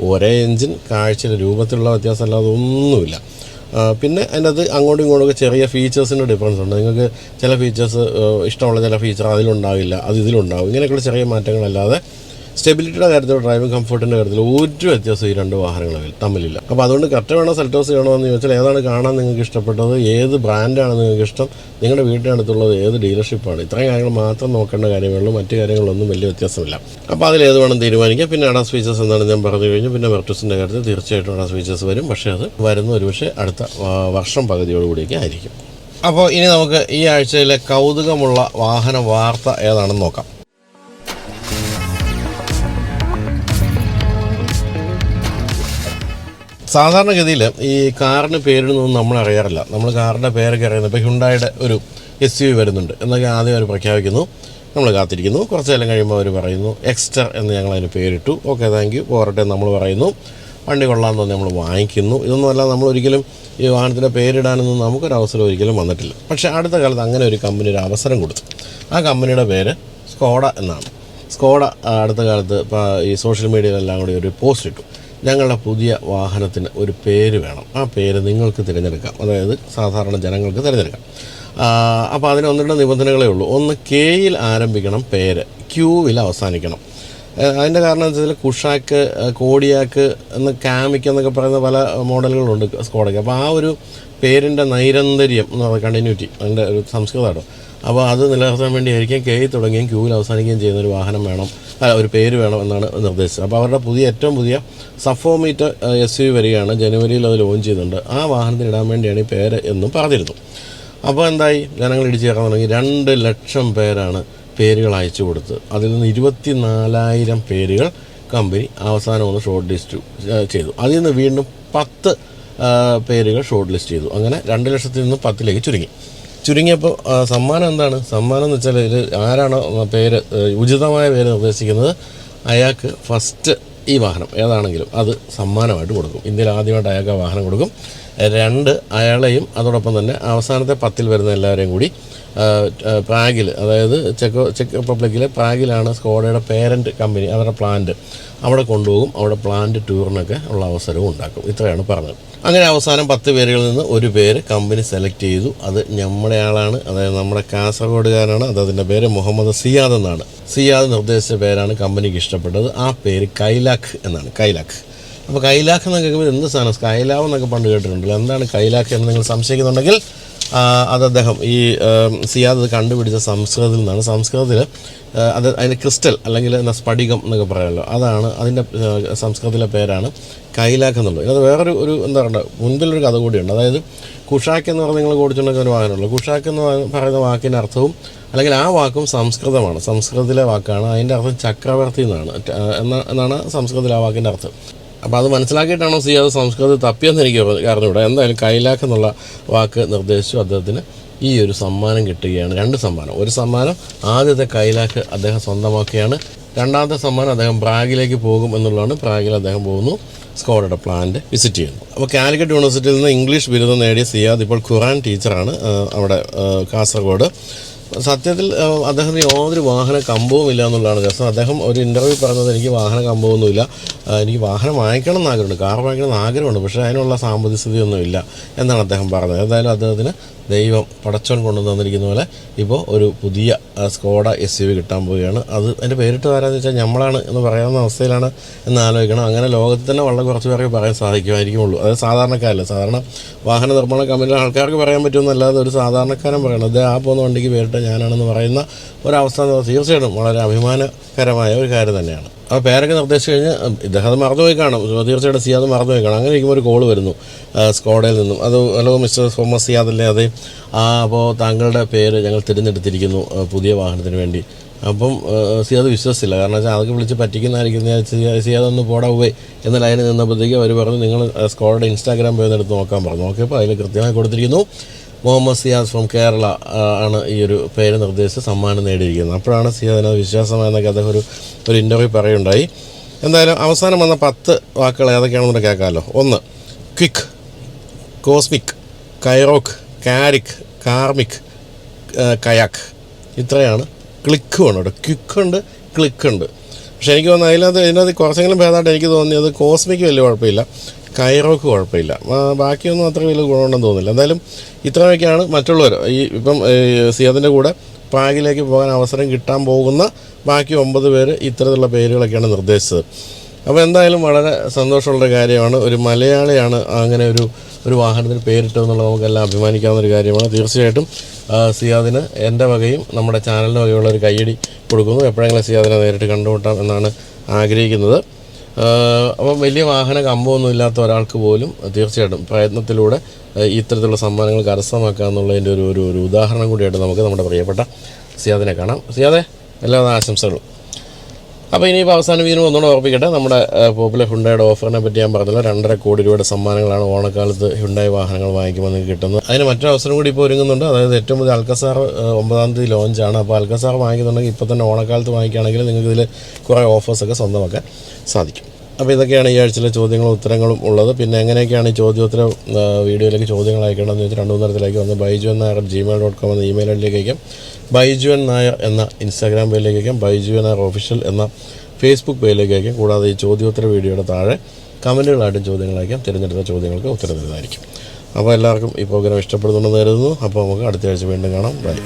Speaker 1: ഒരേ എഞ്ചിൻ കാഴ്ചയുടെ രൂപത്തിലുള്ള വ്യത്യാസം അല്ലാതെ ഒന്നുമില്ല. പിന്നെ അതിന്റെ അത് അങ്ങോട്ടും ഇങ്ങോട്ടൊക്കെ ചെറിയ ഫീച്ചേഴ്സിന്റെ ഡിഫറൻസ് ഉണ്ട്. നിങ്ങൾക്ക് ചില ഫീച്ചേഴ്സ് ഇഷ്ടമുള്ള ചില ഫീച്ചർ അതിലുണ്ടാവില്ല അത് ഇതിലുണ്ടാവും. ഇങ്ങനെയൊക്കെയുള്ള ചെറിയ മാറ്റങ്ങളല്ലാതെ സ്റ്റെബിലിറ്റിയുടെ കാര്യത്തിലോ ഡ്രൈവിംഗ് കംഫർട്ടിന്റെ കാര്യത്തിലോ ഒരു വ്യത്യാസം ഈ രണ്ട് വാഹനങ്ങളിൽ തമ്മിലില്ല. അപ്പോൾ അതുകൊണ്ട് കറക്റ്റ് വേണോ സെൽറ്റോസ് ചെയ്യണമെന്ന് ചോദിച്ചാൽ ഏതാണ് കാണാൻ നിങ്ങൾക്ക് ഇഷ്ടപ്പെട്ടത് ഏത് ബ്രാൻഡാണ് നിങ്ങൾക്ക് ഇഷ്ടം നിങ്ങളുടെ വീട്ടിനടുത്തുള്ളത് ഏത് ഡീലർഷിപ്പാണ്. ഇത്രയും കാര്യങ്ങൾ മാത്രം നോക്കേണ്ട കാര്യങ്ങളുള്ളൂ മറ്റു കാര്യങ്ങളൊന്നും വലിയ വ്യത്യാസമില്ല. അപ്പോൾ അതിൽ ഏത് വേണം തീരുമാനിക്കാം. പിന്നെ അഡാസ് ഫീച്ചേഴ്സ് എന്താണ് ഞാൻ പറഞ്ഞു കഴിഞ്ഞു. പിന്നെ വെർട്ടസിന്റെ കാര്യത്തിൽ തീർച്ചയായിട്ടും അഡാസ് ഫീച്ചേഴ്സ് വരും. പക്ഷേ അത് വരുന്ന ഒരുപക്ഷെ അടുത്ത വർഷം പകുതിയോടുകൂടിയൊക്കെ ആയിരിക്കും. അപ്പോൾ ഇനി നമുക്ക് ഈ ആഴ്ചയിലെ കൗതുകമുള്ള വാഹന വാർത്ത ഏതാണെന്ന് നോക്കാം. സാധാരണഗതിയിൽ ഈ കാറിന് പേരിടുന്നതൊന്നും നമ്മൾ അറിയാറില്ല നമ്മൾ കാറിന്റെ പേരൊക്കെ അറിയുന്നത് ഇപ്പോൾ ഹുണ്ടായുടെ ഒരു എസ് യു വരുന്നുണ്ട്. എന്നൊക്കെ ആദ്യം അവർ പ്രഖ്യാപിക്കുന്നു. നമ്മൾ കാത്തിരിക്കുന്നു. കുറച്ച് കാലം കഴിയുമ്പോൾ അവർ പറയുന്നു എക്സ്റ്റർ എന്ന് ഞങ്ങൾ അതിന് പേരിട്ടു. Okay thank you. പോരട്ടെ നമ്മൾ പറയുന്നു. വണ്ടി കൊള്ളാൻ തോന്നി നമ്മൾ വാങ്ങിക്കുന്നു. ഇതൊന്നുമല്ല നമ്മൾ ഒരിക്കലും ഈ വാഹനത്തിന്റെ പേരിടാനൊന്നും നമുക്കൊരു അവസരം ഒരിക്കലും വന്നിട്ടില്ല. പക്ഷേ അടുത്ത കാലത്ത് അങ്ങനെ ഒരു കമ്പനി ഒരു അവസരം കൊടുത്തു. ആ കമ്പനിയുടെ പേര് സ്കോഡ എന്നാണ്. സ്കോഡ അടുത്ത കാലത്ത് ഈ സോഷ്യൽ മീഡിയയിലെല്ലാം കൂടി ഒരു പോസ്റ്റ് ഇട്ടു ഞങ്ങളുടെ പുതിയ വാഹനത്തിന് ഒരു പേര് വേണം. ആ പേര് നിങ്ങൾക്ക് തിരഞ്ഞെടുക്കാം. അതായത് സാധാരണ ജനങ്ങൾക്ക് തിരഞ്ഞെടുക്കാം. അപ്പോൾ അതിന് ഒന്ന് നിബന്ധനകളേ ഉള്ളൂ. ഒന്ന് കെയിൽ ആരംഭിക്കണം പേര്. ക്യൂവിൽ അവസാനിക്കണം. അതിന്റെ കാരണം വെച്ചാൽ കുഷാക്ക് കോടിയാക്ക് എന്ന് കാമിക്ക് എന്നൊക്കെ പറയുന്ന പല മോഡലുകളുണ്ട് സ്കോഡയ്ക്ക് അപ്പോൾ ആ ഒരു പേരിന്റെ നൈരന്തര്യം കണ്ടിന്യൂറ്റി അതിന്റെ ഒരു സംസ്കൃതമാണ് അപ്പോൾ അത് നിലനിർത്താൻ വേണ്ടിയായിരിക്കും കെ തുടങ്ങുകയും ക്യൂവിൽ അവസാനിക്കുകയും ചെയ്യുന്ന ഒരു വാഹനം വേണം. അല്ല ഒരു പേര് വേണം എന്നാണ് നിർദ്ദേശിച്ചത്. അപ്പോൾ അവരുടെ പുതിയ ഏറ്റവും പുതിയ സഫോമീറ്റർ എസ് യു വരികയാണ് ജനുവരിയിൽ അത് ലോഞ്ച് ചെയ്യുന്നുണ്ട് ആ വാഹനത്തിന് ഇടാൻ വേണ്ടിയാണ് ഈ പേര് എന്നും പറഞ്ഞിരുന്നു. അപ്പോൾ എന്തായി? ജനങ്ങൾ ഇടിച്ചു ചേർക്കാൻ തുടങ്ങി. രണ്ട് ലക്ഷം പേരാണ് പേരുകൾ അയച്ചു കൊടുത്തത്. അതിൽ നിന്ന് ഇരുപത്തി നാലായിരം പേരുകൾ കമ്പനി അവസാനം ഒന്ന് ഷോർട്ട് ലിസ്റ്റ് ചെയ്തു. അതിൽ നിന്ന് വീണ്ടും പത്ത് പേരുകൾ ഷോർട്ട് ലിസ്റ്റ് ചെയ്തു. അങ്ങനെ രണ്ട് ലക്ഷത്തിൽ നിന്ന് പത്തിലേക്ക് ചുരുങ്ങി. ചുരുങ്ങിയപ്പോൾ സമ്മാനം എന്താണ്? സമ്മാനം എന്ന് വെച്ചാൽ ഇത് ആരാണോ പേര് ഉചിതമായ പേര് നിർദ്ദേശിക്കുന്നത് അയാൾക്ക് ഫസ്റ്റ് ഈ വാഹനം ഏതാണെങ്കിലും അത് സമ്മാനമായിട്ട് കൊടുക്കും. ഇന്ത്യയിൽ ആദ്യമായിട്ട് അയാൾക്ക് വാഹനം കൊടുക്കും. രണ്ട് അയാളെയും അതോടൊപ്പം തന്നെ അവസാനത്തെ പത്തിൽ വരുന്ന എല്ലാവരെയും കൂടി പ്രാഗിൽ അതായത് ചെക്ക് ചെക്ക് റിപ്പബ്ലിക്കിലെ പ്രാഗിലാണ് സ്കോഡയുടെ പേരന്റ് കമ്പനി അവരുടെ പ്ലാന്റ് അവിടെ കൊണ്ടുപോകും അവിടെ പ്ലാന്റ് ടൂറിനൊക്കെ ഉള്ള അവസരവും ഉണ്ടാക്കും. ഇത്രയാണ് പറഞ്ഞത്. അങ്ങനെ അവസാനം പത്ത് പേരുകളിൽ നിന്ന് ഒരു പേര് കമ്പനി സെലക്ട് ചെയ്തു. അത് നമ്മുടെ ആളാണ്. അതായത് നമ്മുടെ കാസർഗോഡുകാരനാണ് അത് അതിന്റെ പേര് മുഹമ്മദ് സിയാദ് എന്നാണ്. സിയാദ് നിർദ്ദേശിച്ച പേരാണ് കമ്പനിക്ക് ഇഷ്ടപ്പെട്ടത്. ആ പേര് കൈലാഖ് എന്നാണ്. കൈലാഖ്. അപ്പോൾ കൈലാഖ് എന്നൊക്കെ എന്ത് സാധനം? സ്കൈലാവ് എന്നൊക്കെ പണ്ട് കേട്ടിട്ടുണ്ടല്ലോ. എന്താണ് കൈലാഖ് എന്ന് നിങ്ങൾ സംശയിക്കുന്നുണ്ടെങ്കിൽ അത് അദ്ദേഹം ഈ സിയാദ് കണ്ടുപിടിച്ച സംസ്കൃതത്തിൽ നിന്നാണ്. സംസ്കൃതത്തിൽ അത് അതിന്റെ ക്രിസ്റ്റൽ അല്ലെങ്കിൽ എന്താ സ്ഫടികം എന്നൊക്കെ പറയാമല്ലോ അതാണ് അതിന്റെ സംസ്കൃതത്തിലെ പേരാണ് കൈലാഖ് എന്നുള്ളത്. അത് വേറൊരു ഒരു എന്താ പറയുക മുൻപിലൊരു കഥ കൂടിയുണ്ട്. അതായത് കുഷാക്ക് എന്ന് പറഞ്ഞാൽ നിങ്ങൾ കൂടിച്ചുണ്ടെങ്കിൽ ഒരു വാഹനമുള്ളൂ കുഷാക്ക് എന്ന് പറയുന്ന വാക്കിന്റെ അർത്ഥവും അല്ലെങ്കിൽ ആ വാക്കും സംസ്കൃതമാണ്. സംസ്കൃതത്തിലെ വാക്കാണ്. അതിന്റെ അർത്ഥം ചക്രവർത്തി എന്നാണ്. എന്നാണ് സംസ്കൃതത്തിലെ ആ വാക്കിന്റെ അർത്ഥം. അപ്പോൾ അത് മനസ്സിലാക്കിയിട്ടാണോ സി അത് സംസ്കൃതത്തിൽ തപ്പിയെന്ന് എനിക്ക് അറിഞ്ഞൂടാ എന്തായാലും കൈലാക്ക് എന്നുള്ള വാക്ക് നിർദ്ദേശിച്ചു. അദ്ദേഹത്തിന് ഈ ഒരു സമ്മാനം കിട്ടുകയാണ്. രണ്ട് സമ്മാനം. ഒരു സമ്മാനം ആദ്യത്തെ കൈലാക്ക് അദ്ദേഹം സ്വന്തമാക്കുകയാണ് രണ്ടാമത്തെ സമ്മാനം അദ്ദേഹം പ്രാഗിലേക്ക് പോകും എന്നുള്ളതാണ്. പ്രാഗിൽ അദ്ദേഹം പോകുന്നു. സ്കോഡയുടെ പ്ലാന്റ് വിസിറ്റ് ചെയ്യുന്നു. അപ്പോൾ കാലിക്കറ്റ് യൂണിവേഴ്സിറ്റിയിൽ നിന്ന് ഇംഗ്ലീഷ് ബിരുദം നേടിയ സിയാദ് ഇപ്പോൾ ഖുറാൻ ടീച്ചറാണ്. അവിടെ കാസർഗോഡ്. സത്യത്തിൽ അദ്ദേഹത്തിന് യാതൊരു വാഹന കമ്പവും ഇല്ല എന്നുള്ളതാണ് രസം അദ്ദേഹം ഒരു ഇന്റർവ്യൂ പറഞ്ഞത് എനിക്ക് വാഹന കമ്പമൊന്നുമില്ല. എനിക്ക് വാഹനം വാങ്ങിക്കണം എന്ന് ആഗ്രഹമുണ്ട് കാർ വാങ്ങിക്കണം എന്ന് ആഗ്രഹമുണ്ട് പക്ഷേ അതിനുള്ള സാമ്പത്തിക സ്ഥിതിയൊന്നുമില്ല എന്നാണ് അദ്ദേഹം പറഞ്ഞത്. എന്തായാലും അദ്ദേഹത്തിന് ദൈവം പടച്ചോൻ കൊണ്ടു തന്നിരിക്കുന്ന പോലെ ഇപ്പോൾ ഒരു പുതിയ സ്കോഡ എസ് യു വി കിട്ടാൻ പോവുകയാണ്. അത് അതിന്റെ പേരിട്ട് ആരാന്ന് വെച്ചാൽ നമ്മളാണ് എന്ന് പറയാവുന്ന അവസ്ഥയിലാണ് എന്ന് ആലോചിക്കണം. അങ്ങനെ ലോകത്തിൽ തന്നെ വളരെ കുറച്ച് പേർക്ക് പറയാൻ സാധിക്കുമായിരിക്കുള്ളൂ അത് സാധാരണക്കാരല്ല? സാധാരണ വാഹന നിർമ്മാണ കമ്പനിയിലെ ആൾക്കാർക്ക് പറയാൻ പറ്റുമെന്നല്ലാതെ ഒരു സാധാരണക്കാരൻ പറയണം. അത് ആ പോകുന്ന വണ്ടിക്ക് പേരിട്ട് ഞാനാണെന്ന് പറയുന്ന ഒരവസ്ഥ തീർച്ചയായിട്ടും വളരെ അഭിമാനകരമായ ഒരു കാര്യം തന്നെയാണ്. അപ്പോൾ പേരൊക്കെ നിർദ്ദേശിച്ച് കഴിഞ്ഞാൽ ഇദ്ദേഹം അത് മറന്നുപോയി കാണും തീർച്ചയായിട്ടും സിയാദ് മറന്നുപോയി കാണും അങ്ങനെ ഇരിക്കുമ്പോൾ ഒരു കോൾ വരുന്നു ആ, സ്കോഡയിൽ നിന്നും. അത് ഹലോ മിസ്റ്റർ തോമസ് സിയാദല്ലേ അതെ? ആ അപ്പോൾ താങ്കളുടെ പേര് ഞങ്ങൾ തിരഞ്ഞെടുത്തിരിക്കുന്നു പുതിയ വാഹനത്തിന് വേണ്ടി. അപ്പം സിയാദ് വിശ്വസിച്ചില്ല. കാരണം വെച്ചാൽ അതൊക്കെ വിളിച്ച് പറ്റിക്കുന്നതായിരിക്കും. സിയാദ് ഒന്ന് പോടാ പോയി എന്ന ലൈനിൽ നിന്നപ്പോഴത്തേക്ക് അവർ പറഞ്ഞു നിങ്ങൾ ആ, സ്കോഡയുടെ ഇൻസ്റ്റാഗ്രാം പേജ് എടുത്ത് നോക്കാൻ പറഞ്ഞു. നോക്കിയപ്പോൾ അതിൽ കൃത്യമായി കൊടുത്തിരിക്കുന്നു. മുഹമ്മദ് സിയാസ് ഫ്രം കേരള ആണ് ഈ ഒരു പേര് നിർദ്ദേശിച്ച് സമ്മാനം നേടിയിരിക്കുന്നത്. അപ്പോഴാണ് സിയാദിന് വിശ്വാസമായെന്നൊക്കെ അദ്ദേഹം ഒരു ഒരു ഇന്റർവ്യൂ പറയുണ്ടായി എന്തായാലും അവസാനം വന്ന പത്ത് വാക്കുകൾ ഏതൊക്കെയാണെന്ന് കേൾക്കാമല്ലോ. ഒന്ന് Kwik Kosmiq Kyroq Karik Karmiq kayak. ഇത്രയാണ്. ക്ലിക്കും ഉണ്ട് കേട്ടോ. ക്വിക്കുണ്ട് ക്ലിക്കുണ്ട് പക്ഷേ എനിക്ക് തോന്നുന്നു അതിനകത്ത് ഇതിനകത്ത് കുറച്ചെങ്കിലും ഭേദമായിട്ട് എനിക്ക് തോന്നിയത് കോസ്മിക് വലിയ കുഴപ്പമില്ല. കൈറോക്ക് കുഴപ്പമില്ല. ബാക്കിയൊന്നും അത്ര വലിയ ഗുണമുണ്ടെന്ന് തോന്നുന്നില്ല. എന്തായാലും ഇത്രയൊക്കെയാണ് മറ്റുള്ളവർ. ഈ ഇപ്പം സിയാദിന്റെ കൂടെ പ്രാഗിലേക്ക് പോകാൻ അവസരം കിട്ടാൻ പോകുന്ന ബാക്കി ഒമ്പത് പേര് ഇത്തരത്തിലുള്ള പേരുകളൊക്കെയാണ് നിർദ്ദേശിച്ചത്. അപ്പോൾ എന്തായാലും വളരെ സന്തോഷമുള്ള കാര്യമാണ്. ഒരു മലയാളിയാണ് അങ്ങനെ ഒരു ഒരു വാഹനത്തിന് പേരിട്ടതെന്നുള്ളത് നമുക്കെല്ലാം അഭിമാനിക്കാവുന്ന ഒരു കാര്യമാണ്. തീർച്ചയായിട്ടും സിയാദിന് എന്റെ വകയും നമ്മുടെ ചാനലിന്റെ വകയുള്ള ഒരു കയ്യടി കൊടുക്കുന്നു. എപ്പോഴെങ്കിലും സിയാദിനെ നേരിട്ട് കണ്ടുമുട്ടാം എന്നാണ് ആഗ്രഹിക്കുന്നത്. അപ്പം വലിയ വാഹന കമ്പമൊന്നും ഇല്ലാത്ത ഒരാൾക്ക് പോലും തീർച്ചയായിട്ടും പ്രയത്നത്തിലൂടെ ഇത്തരത്തിലുള്ള സമ്മാനങ്ങൾ കരസ്ഥമാക്കുക എന്നുള്ളതിന്റെ ഒരു ഒരു ഉദാഹരണം കൂടിയായിട്ട് നമുക്ക് നമ്മുടെ പ്രിയപ്പെട്ട സിയാദിനെ കാണാം. സിയാദെ എല്ലാ ആശംസകളും. അപ്പോൾ ഇനിയിപ്പോൾ അവസാനം ഇതിന് ഒന്നുകൂടെ ഓർപ്പിക്കട്ടെ. നമ്മുടെ പോപ്പുലർ ഹുണ്ടായുടെ ഓഫറിനെ പറ്റി ഞാൻ പറഞ്ഞല്ലോ. രണ്ടര കോടി രൂപയുടെ സമ്മാനങ്ങളാണ് ഓണക്കാലത്ത് ഹുണ്ടായി വാഹനങ്ങൾ വാങ്ങിക്കുമ്പോൾ നിങ്ങൾക്ക് കിട്ടുന്നത്. അതിന് മറ്റൊരു അവസരം കൂടി ഇപ്പോൾ ഒരുങ്ങുന്നുണ്ട്. അതായത് ഏറ്റവും പുതിയ അൽക്കസാർ ഒമ്പതാം തീയതി ലോഞ്ചാണ് അപ്പോൾ അൽക്കസാർ വാങ്ങിക്കുന്നുണ്ടെങ്കിൽ ഇപ്പോൾ തന്നെ ഓണക്കാലത്ത് വാങ്ങിക്കുകയാണെങ്കിൽ നിങ്ങൾക്ക് ഇതിൽ കുറേ ഓഫേഴ്സൊക്കെ സ്വന്തമാക്കാൻ സാധിക്കും. അപ്പോൾ ഇതൊക്കെയാണ് ഈ ആഴ്ചയിലെ ചോദ്യങ്ങളും ഉത്തരങ്ങളും ഉള്ളത്. പിന്നെ എങ്ങനെയൊക്കെയാണ് ഈ ചോദ്യോത്തര വീഡിയോയിലേക്ക് ചോദ്യങ്ങൾ അയക്കേണ്ടതെന്ന് വെച്ചാൽ രണ്ടു മൂന്ന് തരത്തിലേക്ക് ഒന്ന് ബൈജു എന്ന നായർ ജിമെയിൽ ഡോട്ട് കോം എന്ന ഇമെയിൽ ഐഡിയിലേക്ക് അയക്കാം. ബൈജു എൻ നായർ എന്ന ഇൻസ്റ്റാഗ്രാം പേജിലേക്ക് അയക്കാം. ബൈജു എൻ നായർ ഒഫീഷ്യൽ എന്ന ഫേസ്ബുക്ക് പേജിലേക്ക് അയക്കാം. കൂടാതെ ഈ ചോദ്യോത്തര വീഡിയോയുടെ താഴെ കമന്റുകളായിട്ടും ചോദ്യങ്ങൾ അയക്കാം. തിരഞ്ഞെടുത്ത ചോദ്യങ്ങൾക്ക് ഉത്തരം തരുന്നതായിരിക്കും അപ്പോൾ എല്ലാവർക്കും ഈ പ്രോഗ്രാം ഇഷ്ടപ്പെടുന്നുണ്ടെന്ന് കരുതുന്നു. അപ്പോൾ നമുക്ക് അടുത്ത ആഴ്ച വീണ്ടും കാണാം. ബൈ.